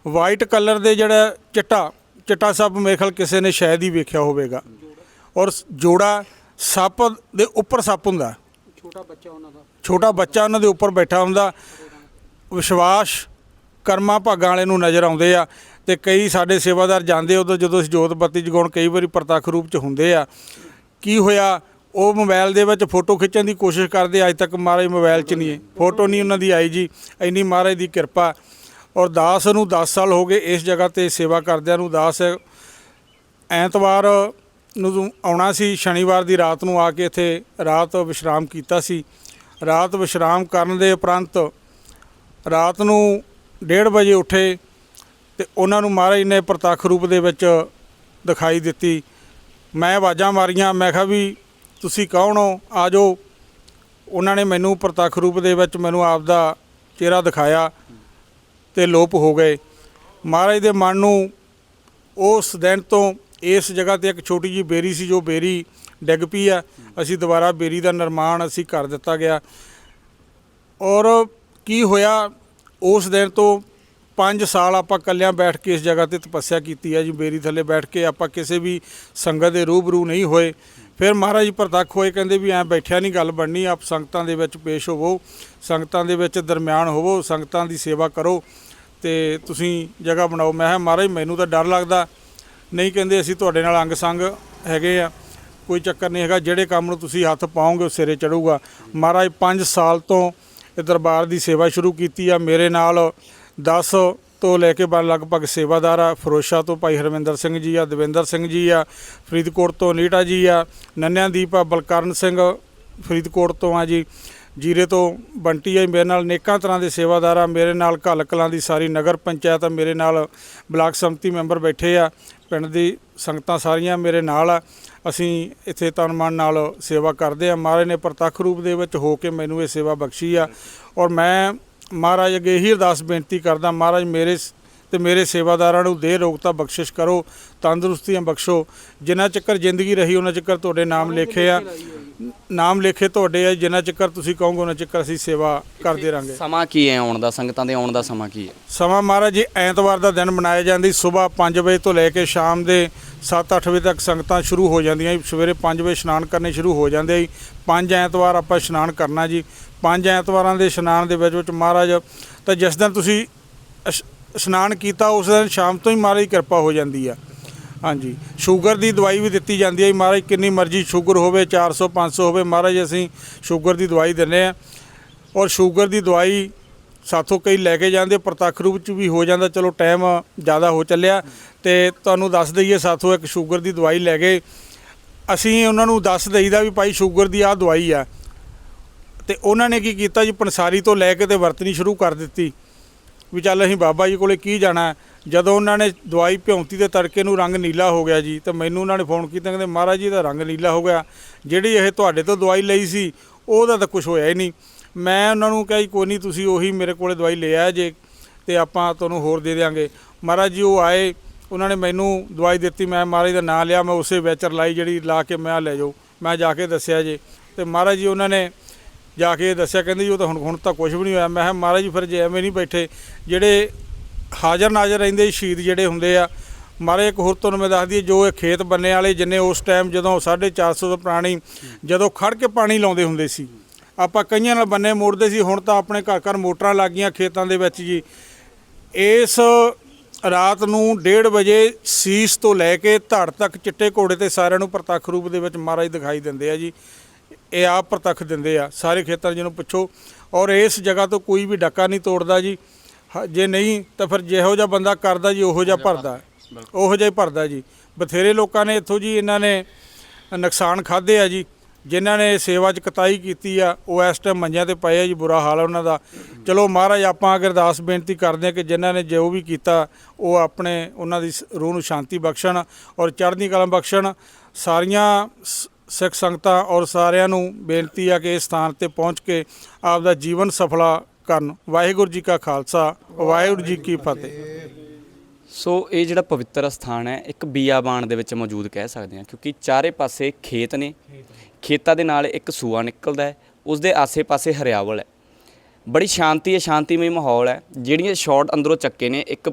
ਵਾਈਟ ਕਲਰ ਦੇ ਜਿਹੜਾ ਚਿੱਟਾ ਚਿੱਟਾ ਸੱਪ ਮੇਰੇ ਖਿਆਲ ਕਿਸੇ ਨੇ ਸ਼ਾਇਦ ਹੀ ਵੇਖਿਆ ਹੋਵੇਗਾ। ਔਰ ਜੋੜਾ ਸੱਪ ਦੇ ਉੱਪਰ ਸੱਪ ਹੁੰਦਾ। ਛੋਟਾ ਬੱਚਾ ਉਹਨਾਂ ਦੇ। ਉੱਪਰ ਬੈਠਾ ਹੁੰਦਾ। ਵਿਸ਼ਵਾਸ ਕਰਮਾ ਭਾਗਾਂ ਵਾਲੇ ਨੂੰ ਨਜ਼ਰ ਆਉਂਦੇ ਆ ਤੇ ਕਈ ਸਾਡੇ ਸੇਵਾਦਾਰ ਜਾਂਦੇ ਉਦੋਂ ਜਦੋਂ ਅਸੀਂ ਜੋਤ ਬੱਤੀ ਜਗਾਉਣ ਕਈ ਵਾਰੀ ਪ੍ਰਤੱਖ ਰੂਪ ਚ ਹੁੰਦੇ ਆ। ਕੀ ਹੋਇਆ? ਉਹ ਮੋਬਾਈਲ ਦੇ ਵਿੱਚ ਫੋਟੋ ਖਿੱਚਣ ਦੀ ਕੋਸ਼ਿਸ਼ ਕਰਦੇ, ਅੱਜ ਤੱਕ ਮਹਾਰਾਜ ਮੋਬਾਈਲ 'ਚ ਨਹੀਂ ਹੈ। ਫੋਟੋ ਨਹੀਂ ਉਹਨਾਂ ਦੀ ਆਈ ਜੀ, ਇੰਨੀ ਮਹਾਰਾਜ ਦੀ ਕਿਰਪਾ। ਔਰ ਦਾਸ ਨੂੰ 10 ਸਾਲ ਹੋ ਗਏ ਇਸ ਜਗ੍ਹਾ ਤੇ ਸੇਵਾ ਕਰਦਿਆਂ ਨੂੰ। ਦਾਸ ਐਤਵਾਰ ਨੂੰ ਆਉਣਾ ਸੀ, ਸ਼ਨੀਵਾਰ ਦੀ ਰਾਤ ਨੂੰ ਆ ਕੇ ਇੱਥੇ ਰਾਤ ਵਿਸ਼ਰਾਮ ਕੀਤਾ ਸੀ। ਰਾਤ ਵਿਸ਼ਰਾਮ ਕਰਨ ਦੇ ਉਪਰੰਤ ਰਾਤ ਨੂੰ 1:30 ਵਜੇ ਉੱਠੇ ਤੇ ਉਹਨਾਂ ਨੂੰ ਮਹਾਰਾਜ ਨੇ ਪ੍ਰਤੱਖ ਰੂਪ ਦੇ ਵਿੱਚ ਦਿਖਾਈ ਦਿੱਤੀ। ਮੈਂ ਆਵਾਜ਼ਾਂ ਮਾਰੀਆਂ, ਮੈਂ ਕਿਹਾ ਵੀ ਤੁਸੀਂ ਕੌਣ ਹੋ? ਆ ਜਾਓ। ਉਹਨਾਂ ਨੇ ਮੈਨੂੰ ਪ੍ਰਤੱਖ ਰੂਪ ਦੇ ਵਿੱਚ ਮੈਨੂੰ ਆਪ ਦਾ ਚਿਹਰਾ ਦਿਖਾਇਆ ਤੇ ਲੋਪ ਹੋ ਗਏ। ਮਹਾਰਾਜ ਦੇ ਮਨ ਨੂੰ ਉਸ ਦਿਨ ਤੋਂ ਇਸ ਜਗ੍ਹਾ ਤੇ ਇੱਕ ਛੋਟੀ ਜੀ ਬੇਰੀ ਸੀ, ਜੋ ਬੇਰੀ ਡਿੱਗ ਪਈ ਆ। ਅਸੀਂ ਦੁਬਾਰਾ ਬੇਰੀ ਦਾ ਨਿਰਮਾਣ ਅਸੀਂ ਕਰ ਦਿੱਤਾ ਗਿਆ। ਔਰ ਕੀ ਹੋਇਆ? ਉਸ ਦਿਨ ਤੋਂ 5 ਸਾਲ ਆਪਾਂ ਕੱਲਿਆਂ ਬੈਠ ਕੇ ਇਸ ਜਗ੍ਹਾ ਤੇ ਤਪੱਸਿਆ ਕੀਤੀ ਹੈ ਜੀ, ਬੇਰੀ ਥੱਲੇ ਬੈਠ ਕੇ ਆਪਾਂ ਕਿਸੇ ਵੀ ਸੰਗਤ ਦੇ ਰੂਬਰੂ ਨਹੀਂ ਹੋਏ। ਫਿਰ ਮਹਾਰਾਜ ਪ੍ਰਤੱਖ ਹੋਏ, ਕਹਿੰਦੇ ਵੀ ਐਂ ਬੈਠਿਆ ਨਹੀਂ, ਗੱਲ ਬਣਨੀ, ਆਪ ਸੰਗਤਾਂ ਦੇ ਵਿੱਚ ਪੇਸ਼ ਹੋਵੋ, ਸੰਗਤਾਂ ਦੇ ਵਿੱਚ ਦਰਮਿਆਨ ਹੋਵੋ, ਸੰਗਤਾਂ ਦੀ ਸੇਵਾ ਕਰੋ ਤੇ ਤੁਸੀਂ ਜਗ੍ਹਾ ਬਣਾਓ। ਮੈਂ ਕਿਹਾ, ਮਹਾਰਾਜ, ਮੈਨੂੰ ਤਾਂ ਡਰ ਲੱਗਦਾ। ਨਹੀਂ ਕਹਿੰਦੇ ਅਸੀਂ ਤੁਹਾਡੇ ਨਾਲ ਅੰਗ ਸੰਗ ਹੈਗੇ ਆ, ਕੋਈ ਚੱਕਰ ਨਹੀਂ ਹੈਗਾ, ਜਿਹੜੇ ਕੰਮ ਨੂੰ ਤੁਸੀਂ ਹੱਥ ਪਾਓਗੇ, ਉਹ ਸਿਰੇ ਚੜੂਗਾ। ਮਹਾਰਾਜ 5 ਸਾਲ ਤੋਂ ਇਹ ਦਰਬਾਰ ਦੀ ਸੇਵਾ ਸ਼ੁਰੂ ਕੀਤੀ ਆ, ਮੇਰੇ ਨਾਲ 10 ਤੋਂ ਲੈ ਕੇ ਬਾਅਦ ਲਗਭਗ ਸੇਵਾਦਾਰ ਆ, ਫਰੋਸ਼ਾ ਤੋਂ ਭਾਈ ਹਰਮਿੰਦਰ ਸਿੰਘ ਜੀ ਆ, ਦਵਿੰਦਰ ਸਿੰਘ ਜੀ ਆ, ਫਰੀਦਕੋਟ ਤੋਂ ਨੀਟਾ ਜੀ ਆ, ਨੰਨਿਆਦੀਪ ਆ, ਬਲਕਰਨ ਸਿੰਘ ਫਰੀਦਕੋਟ ਤੋਂ ਆ ਜੀ, ਜੀਰੇ ਤੋਂ ਬੰਟੀ ਆ ਮੇਰੇ ਨਾਲ ਨੇਕਾਂ ਤਰ੍ਹਾਂ ਦੇ ਸੇਵਾਦਾਰ ਆ, ਮੇਰੇ ਨਾਲ ਘੱਲ ਕਲਾਂ ਦੀ ਸਾਰੀ ਨਗਰ ਪੰਚਾਇਤ ਆ, ਮੇਰੇ ਨਾਲ ਬਲਾਕ ਸੰਮਤੀ ਮੈਂਬਰ ਬੈਠੇ ਆ, ਪਿੰਡ ਦੀ ਸੰਗਤਾਂ ਸਾਰੀਆਂ ਮੇਰੇ ਨਾਲ ਆ, ਅਸੀਂ ਇੱਥੇ ਤਨ ਮਨ ਨਾਲ ਸੇਵਾ ਕਰਦੇ ਆ, ਮਹਾਰਾਜ ਨੇ ਪ੍ਰਤੱਖ ਰੂਪ ਦੇ ਵਿੱਚ ਹੋ ਕੇ ਮੈਨੂੰ ਇਹ ਸੇਵਾ ਬਖਸ਼ੀ ਆ, ਔਰ ਮੈਂ ਮਹਾਰਾਜ ਅੱਗੇ ਇਹੀ ਅਰਦਾਸ ਬੇਨਤੀ ਕਰਦਾ ਮਹਾਰਾਜ ਮੇਰੇ ਤੇ ਮੇਰੇ ਸੇਵਾਦਾਰਾਂ ਨੂੰ ਦੇ ਰੋਗਤਾ ਬਖਸ਼ਿਸ਼ ਕਰੋ ਤੰਦਰੁਸਤੀਆਂ ਬਖਸ਼ੋ। ਜਿੰਨਾ ਚੱਕਰ ਜ਼ਿੰਦਗੀ ਰਹੀ ਉਹਨਾਂ ਚੱਕਰ ਤੁਹਾਡੇ ਨਾਮ ਲਿਖੇ ਆ। ਨਾਮ ਲਿਖੇ ਤੁਹਾਡੇ ਆ ਜਿੰਨਾ ਚੱਕਰ ਤੁਸੀਂ ਕਹੋਗੇ ਉਹਨਾਂ ਚੱਕਰ ਅਸੀਂ ਸੇਵਾ ਕਰਦੇ ਰਾਂਗੇ। ਸਮਾਂ ਕੀ ਹੈ ਆਉਣ ਦਾ ਸੰਗਤਾਂ ਦੇ ਆਉਣ ਦਾ ਸਮਾਂ ਕੀ ਹੈ? ਸਮਾਂ ਮਹਾਰਾਜ ਜੀ ਐਤਵਾਰ ਦਾ ਦਿਨ ਮਨਾਇਆ ਜਾਂਦੀ ਸਵੇਰ 5 ਵਜੇ ਤੋਂ ਲੈ ਕੇ ਸ਼ਾਮ ਦੇ 7-8 ਵਜੇ ਤੱਕ ਸੰਗਤਾਂ ਸ਼ੁਰੂ ਹੋ ਜਾਂਦੀਆਂ ਜੀ। ਸਵੇਰੇ 5 ਵਜੇ ਇਸ਼ਨਾਨ ਕਰਨੇ ਸ਼ੁਰੂ ਹੋ ਜਾਂਦੇ ਜੀ। ਪੰਜ ਐਤਵਾਰ ਆਪਾਂ ਇਸ਼ਨਾਨ ਕਰਨਾ ਜੀ। ਪੰਜ ਐਤਵਾਰਾਂ ਦੇ ਇਸ਼ਨਾਨ ਦੇ ਵਿੱਚ ਵਿੱਚ ਮਹਾਰਾਜ, ਤਾਂ ਜਿਸ ਦਿਨ ਤੁਸੀਂ ਇਸ਼- ਇਸ਼ਨਾਨ ਕੀਤਾ, ਉਸ ਦਿਨ ਸ਼ਾਮ ਤੋਂ ਹੀ ਮਹਾਰਾਜ ਦੀ ਕਿਰਪਾ ਹੋ ਜਾਂਦੀ ਆ। ਹਾਂਜੀ। ਸ਼ੂਗਰ ਦੀ ਦਵਾਈ ਵੀ ਦਿੱਤੀ ਜਾਂਦੀ ਹੈ ਜੀ। ਮਹਾਰਾਜ ਕਿੰਨੀ ਮਰਜ਼ੀ ਸ਼ੂਗਰ ਹੋਵੇ 400 500 ਹੋਵੇ, ਮਹਾਰਾਜ ਅਸੀਂ ਸ਼ੂਗਰ ਦੀ ਦਵਾਈ ਦਿੰਨੇ ਆ। ਔਰ ਸ਼ੂਗਰ ਦੀ ਦਵਾਈ ਸਾਥੋਂ ਕਈ ਲੈ ਕੇ ਜਾਂਦੇ, ਪ੍ਰਤੱਖ ਰੂਪ ਚ ਵੀ ਹੋ ਜਾਂਦਾ, ਚਲੋ ਟਾਈਮ ਜ਼ਿਆਦਾ ਹੋ ਚੱਲਿਆ। ਤੇ ਤੁਹਾਨੂੰ ਦੱਸ ਦਈਏ ਸਾਥੋਂ ਇੱਕ ਸ਼ੂਗਰ ਦੀ ਦਵਾਈ ਲੈ ਗਏ ਅਸੀਂ ਉਹਨਾਂ ਨੂੰ ਦੱਸ ਦਈਦਾ ਵੀ ਭਾਈ ਸ਼ੂਗਰ ਦੀ ਆਹ ਦਵਾਈ ਆ। ਤੇ ਉਹਨਾਂ ਨੇ ਕੀ ਕੀਤਾ ਜੀ, ਪੰਸਾਰੀ ਤੋਂ ਲੈ ਕੇ ਤੇ ਵਰਤਣੀ ਸ਼ੁਰੂ ਕਰ ਦਿੱਤੀ। ਵੀ ਚੱਲ ਅਸੀਂ ਬਾਬਾ ਜੀ ਕੋਲੇ ਕੀ ਜਾਣਾ ਜਦੋਂ ਉਹਨਾਂ ਨੇ ਦਵਾਈ ਭਿਉਂਤੀ ਤੇ ਤੜਕੇ ਨੂੰ ਰੰਗ ਨੀਲਾ ਹੋ ਗਿਆ ਜੀ, ਤੇ ਮੈਨੂੰ ਉਹਨਾਂ ਨੇ ਫੋਨ ਕੀਤਾ, ਕਹਿੰਦੇ, ਮਹਾਰਾਜ ਜੀ ਦਾ ਰੰਗ ਨੀਲਾ ਹੋ ਗਿਆ। ਜਿਹੜੀ ਇਹ ਤੁਹਾਡੇ ਤੋਂ ਦਵਾਈ ਲਈ ਸੀ, ਉਹਦਾ ਤਾਂ ਕੁਝ ਹੋਇਆ ਹੀ ਨਹੀਂ। ਮੈਂ ਉਹਨਾਂ ਨੂੰ ਕਿਹਾ ਜੀ, ਕੋਈ ਨਹੀਂ, ਤੁਸੀਂ ਉਹੀ ਮੇਰੇ ਕੋਲੇ ਦਵਾਈ ਲੈ ਆਇਆ ਜੇ, ਤੇ ਆਪਾਂ ਤੁਹਾਨੂੰ ਹੋਰ ਦੇ ਦੇਵਾਂਗੇ ਮਹਾਰਾਜ ਜੀ, ਉਹ ਆਏ, ਉਹਨਾਂ ਨੇ ਮੈਨੂੰ ਦਵਾਈ ਦਿੱਤੀ, ਮੈਂ ਮਹਾਰਾਜ ਦਾ ਨਾਮ ਲਿਆ, ਮੈਂ ਉਸੇ ਵਿੱਚ ਲਾਈ ਜਿਹੜੀ ਲਾ ਕੇ ਮੈਂ ਲੈ ਜਾਓ। ਮੈਂ ਜਾ ਕੇ ਦੱਸਿਆ ਜੇ, ਤੇ ਮਹਾਰਾਜ ਜੀ, ਉਹਨਾਂ ਨੇ ਜਾ ਕੇ ਦੱਸਿਆ, ਕਹਿੰਦੇ ਜੀ ਉਹ ਤਾਂ ਹੁਣ ਹੁਣ ਤਾਂ ਕੁਝ ਵੀ ਨਹੀਂ ਹੋਇਆ। ਮੈਂ ਕਿਹਾ, ਮਹਾਰਾਜ ਜੀ, ਫਿਰ ਜੇ ਐਵੇਂ ਨਹੀਂ ਬੈਠੇ, ਜਿਹੜੇ ਹਾਜ਼ਰ ਨਾਜ਼ਰ ਰਹਿੰਦੇ ਸ਼ਹੀਦ ਜਿਹੜੇ ਹੁੰਦੇ ਆ, ਮਾਰੇ ਇੱਕ ਹੋਰ ਤੁਹਾਨੂੰ ਮੈਂ ਦੱਸ ਦਈਏ, ਜੋ ਇਹ ਖੇਤ ਬੰਨੇ ਵਾਲੇ ਜਿੰਨੇ ਉਸ ਟਾਈਮ ਜਦੋਂ 450 ਤੋਂ ਪੁਰਾਣੀ, ਜਦੋਂ ਖੜ ਕੇ ਪਾਣੀ ਲਾਉਂਦੇ ਹੁੰਦੇ ਸੀ। ਆਪਾਂ ਕਈਆਂ ਨਾਲ ਬੰਨੇ ਮੋੜਦੇ ਸੀ, ਹੁਣ ਤਾਂ ਆਪਣੇ ਘਰ ਘਰ ਮੋਟਰਾਂ ਲੱਗ ਗਈਆਂ ਖੇਤਾਂ ਦੇ ਵਿੱਚ ਜੀ। ਇਸ ਰਾਤ ਨੂੰ 1:30 ਵਜੇ ਸੀਸ ਤੋਂ ਲੈ ਕੇ ਧੜ ਤੱਕ ਚਿੱਟੇ ਘੋੜੇ ਤੇ ਸਾਰਿਆਂ ਨੂੰ ਪ੍ਰਤੱਖ ਰੂਪ ਦੇ ਵਿੱਚ ਮਹਾਰਾਜ ਦਿਖਾਈ ਦਿੰਦੇ ਆ ਜੀ। ਇਹ ਆਪ ਪ੍ਰਤੱਖ ਦਿੰਦੇ ਆ, ਸਾਰੇ ਖੇਤਰ ਜਿਹਨੂੰ ਪੁੱਛੋ। ਔਰ ਇਸ ਜਗ੍ਹਾ ਤੋਂ ਕੋਈ ਵੀ ਡੱਕਾ ਨਹੀਂ ਤੋੜਦਾ ਜੀ। ਹ- ਜੇ ਨਹੀਂ, ਤਾਂ ਫਿਰ ਜਿਹੋ ਜਿਹਾ ਬੰਦਾ ਕਰਦਾ ਜੀ, ਉਹੋ ਜਿਹਾ ਭਰਦਾ। ਉਹੋ ਜਿਹਾ ਹੀ ਭਰਦਾ ਜੀ। ਬਥੇਰੇ ਲੋਕਾਂ ਨੇ ਇੱਥੋਂ ਜੀ ਇਹਨਾਂ ਨੇ ਨੁਕਸਾਨ ਖਾਦੇ ਆ ਜੀ। ਜਿਨ੍ਹਾਂ ਨੇ ਸੇਵਾ 'ਚ ਕਤਾਈ ਕੀਤੀ ਆ, ਉਹ ਇਸ ਟਾਈਮ ਮੰਜਿਆਂ ਤੇ ਪਏ ਆ ਜੀ, ਬੁਰਾ ਹਾਲ ਆ ਉਹਨਾਂ ਦਾ। ਚਲੋ ਮਹਾਰਾਜ, ਆਪਾਂ ਅਗਰ ਅਰਦਾਸ ਬੇਨਤੀ ਕਰਦੇ ਆ ਕਿ ਜਿਨ੍ਹਾਂ ਨੇ ਜੋ ਵੀ ਕੀਤਾ, ਉਹ ਆਪਣੇ ਉਹਨਾਂ ਦੀ ਸ- ਰੂਹ ਨੂੰ ਸ਼ਾਂਤੀ ਬਖਸ਼ਣ ਔਰ ਚੜ੍ਹਦੀ ਕਲਾ ਬਖਸ਼ਣ। ਸਾਰੀਆਂ ਸ- ਸਿੱਖ ਸੰਗਤਾਂ ਔਰ ਸਾਰਿਆਂ ਨੂੰ ਬੇਨਤੀ ਆ ਕਿ ਇਸ ਸਥਾਨ ਤੇ ਪਹੁੰਚ ਕੇ ਆਪ ਦਾ ਜੀਵਨ ਸਫਲਾ ਕਰਨ। ਵਾਹਿਗੁਰੂ ਜੀ ਕਾ ਖਾਲਸਾ, ਵਾਹਿਗੁਰੂ ਜੀ ਕੀ ਫਤਿਹ। ਸੋ ਇਹ ਜਿਹੜਾ ਪਵਿੱਤਰ ਸਥਾਨ ਹੈ, ਇੱਕ ਬੀਆਬਾਨ ਦੇ ਵਿੱਚ ਮੌਜੂਦ ਕਹਿ ਸਕਦੇ ਹਾਂ, ਕਿਉਂਕਿ ਚਾਰੇ ਪਾਸੇ ਖੇਤ ਨੇ। ਖੇਤਾਂ ਦੇ ਨਾਲ ਇੱਕ ਸੂਆ ਨਿਕਲਦਾ ਹੈ, ਉਸ ਦੇ ਆਸੇ-ਪਾਸੇ ਹਰਿਆਵਲ ਹੈ। ਬੜੀ ਸ਼ਾਂਤੀ ਹੈ, ਸ਼ਾਂਤੀਮਈ ਮਾਹੌਲ ਹੈ। ਜਿਹੜੀਆਂ ਸ਼ਾਟ ਅੰਦਰੋਂ ਚੱਕੇ ਨੇ, ਇੱਕ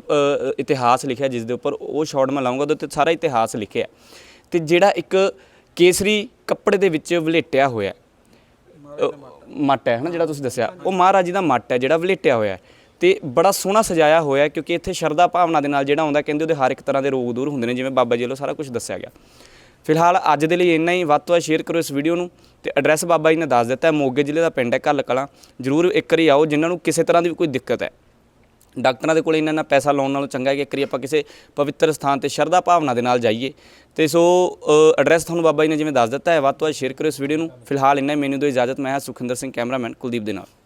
ਇਤਿਹਾਸ ਲਿਖਿਆ ਜਿਸ ਦੇ ਉੱਪਰ ਉਹ ਸ਼ਾਟ ਮੈਂ ਲਾਉਂਗਾ ਉਹਦੇ ਉੱਤੇ ਸਾਰਾ ਇਤਿਹਾਸ ਲਿਖਿਆ ਹੈ। ਤੇ ਜਿਹੜਾ ਇੱਕ ਕੇਸਰੀ ਕੱਪੜੇ ਦੇ ਵਿੱਚ ਵਲੇਟਿਆ ਹੋਇਆ ਅ, ਮੱਟ ਹੈ। ਹਨਾ ਜਿਹੜਾ ਤੁਸੀਂ ਦੱਸਿਆ। ਉਹ ਮਹਾਰਾਜ ਜੀ ਦਾ ਮੱਟ ਹੈ ਜਿਹੜਾ ਵਲੇਟਿਆ ਹੋਇਆ ਹੈ। ਤੇ ਬੜਾ ਸੋਹਣਾ ਸਜਾਇਆ ਹੋਇਆ ਹੈ ਕਿਉਂਕਿ ਇੱਥੇ ਸ਼ਰਧਾ ਭਾਵਨਾ ਦੇ ਨਾਲ ਜਿਹੜਾ ਆਉਂਦਾ ਕਹਿੰਦੇ ਉਹਦੇ ਹਰ ਇੱਕ ਤਰ੍ਹਾਂ ਦੇ ਰੋਗ ਦੂਰ ਹੁੰਦੇ ਨੇ ਜਿਵੇਂ ਬਾਬਾ ਜੀ ਵੱਲੋਂ ਸਾਰਾ ਕੁਝ ਦੱਸਿਆ ਗਿਆ। ਫਿਲਹਾਲ ਅੱਜ ਦੇ ਲਈ ਇੰਨਾ ਹੀ। ਵੱਧ ਤੋਂ ਵੱਧ ਸ਼ੇਅਰ ਕਰੋ ਇਸ ਵੀਡੀਓ ਨੂੰ ਤੇ ਐਡਰੈਸ ਬਾਬਾ ਜੀ ਨੇ ਦੱਸ ਦਿੱਤਾ ਹੈ। ਮੋਗੇ ਜ਼ਿਲ੍ਹੇ ਦਾ ਪਿੰਡ ਹੈ ਕੱਲ ਕਲਾਂ। ਜਰੂਰ ਇੱਕ ਵਾਰੀ ਆਓ। ਜਿਨ੍ਹਾਂ ਨੂੰ ਕਿਸੇ ਤਰ੍ਹਾਂ ਦੀ ਵੀ ਕੋਈ ਦਿੱਕਤ ਹੈ ਡਾਕਟਰਾਂ ਦੇ ਕੋਲ ਇੰਨਾ ਇੰਨਾ ਪੈਸਾ ਲਾਉਣ ਨਾਲੋਂ ਚੰਗਾ ਹੈ ਕਿ ਇੱਕ ਵਾਰੀ ਆਪਾਂ ਕਿਸੇ ਪਵਿੱਤਰ ਸਥਾਨ ਤੇ ਸ਼ਰਧਾ ਭਾਵਨਾ ਦੇ ਨਾਲ ਜਾਈਏ। ਤੇ ਸੋ ਐਡਰੈਸ ਤੁਹਾਨੂੰ ਬਾਬਾ ਜੀ ਨੇ ਜਿਵੇਂ ਦੱਸ ਦਿੱਤਾ ਹੈ, ਵੱਧ ਤੋਂ ਵੱਧ ਸ਼ੇਅਰ ਕਰੋ ਇਸ ਵੀਡੀਓ ਨੂੰ। ਫਿਲਹਾਲ ਇੰਨਾ ਹੀ, ਮੈਨੂੰ ਦਿਓ ਇਜਾਜ਼ਤ, ਮੈਂ ਹਾਂ ਸੁਖਿੰਦਰ ਸਿੰਘ ਕੈਮਰਾਮੈਨ ਕੁਲਦੀਪ ਦੇ ਨਾਲ।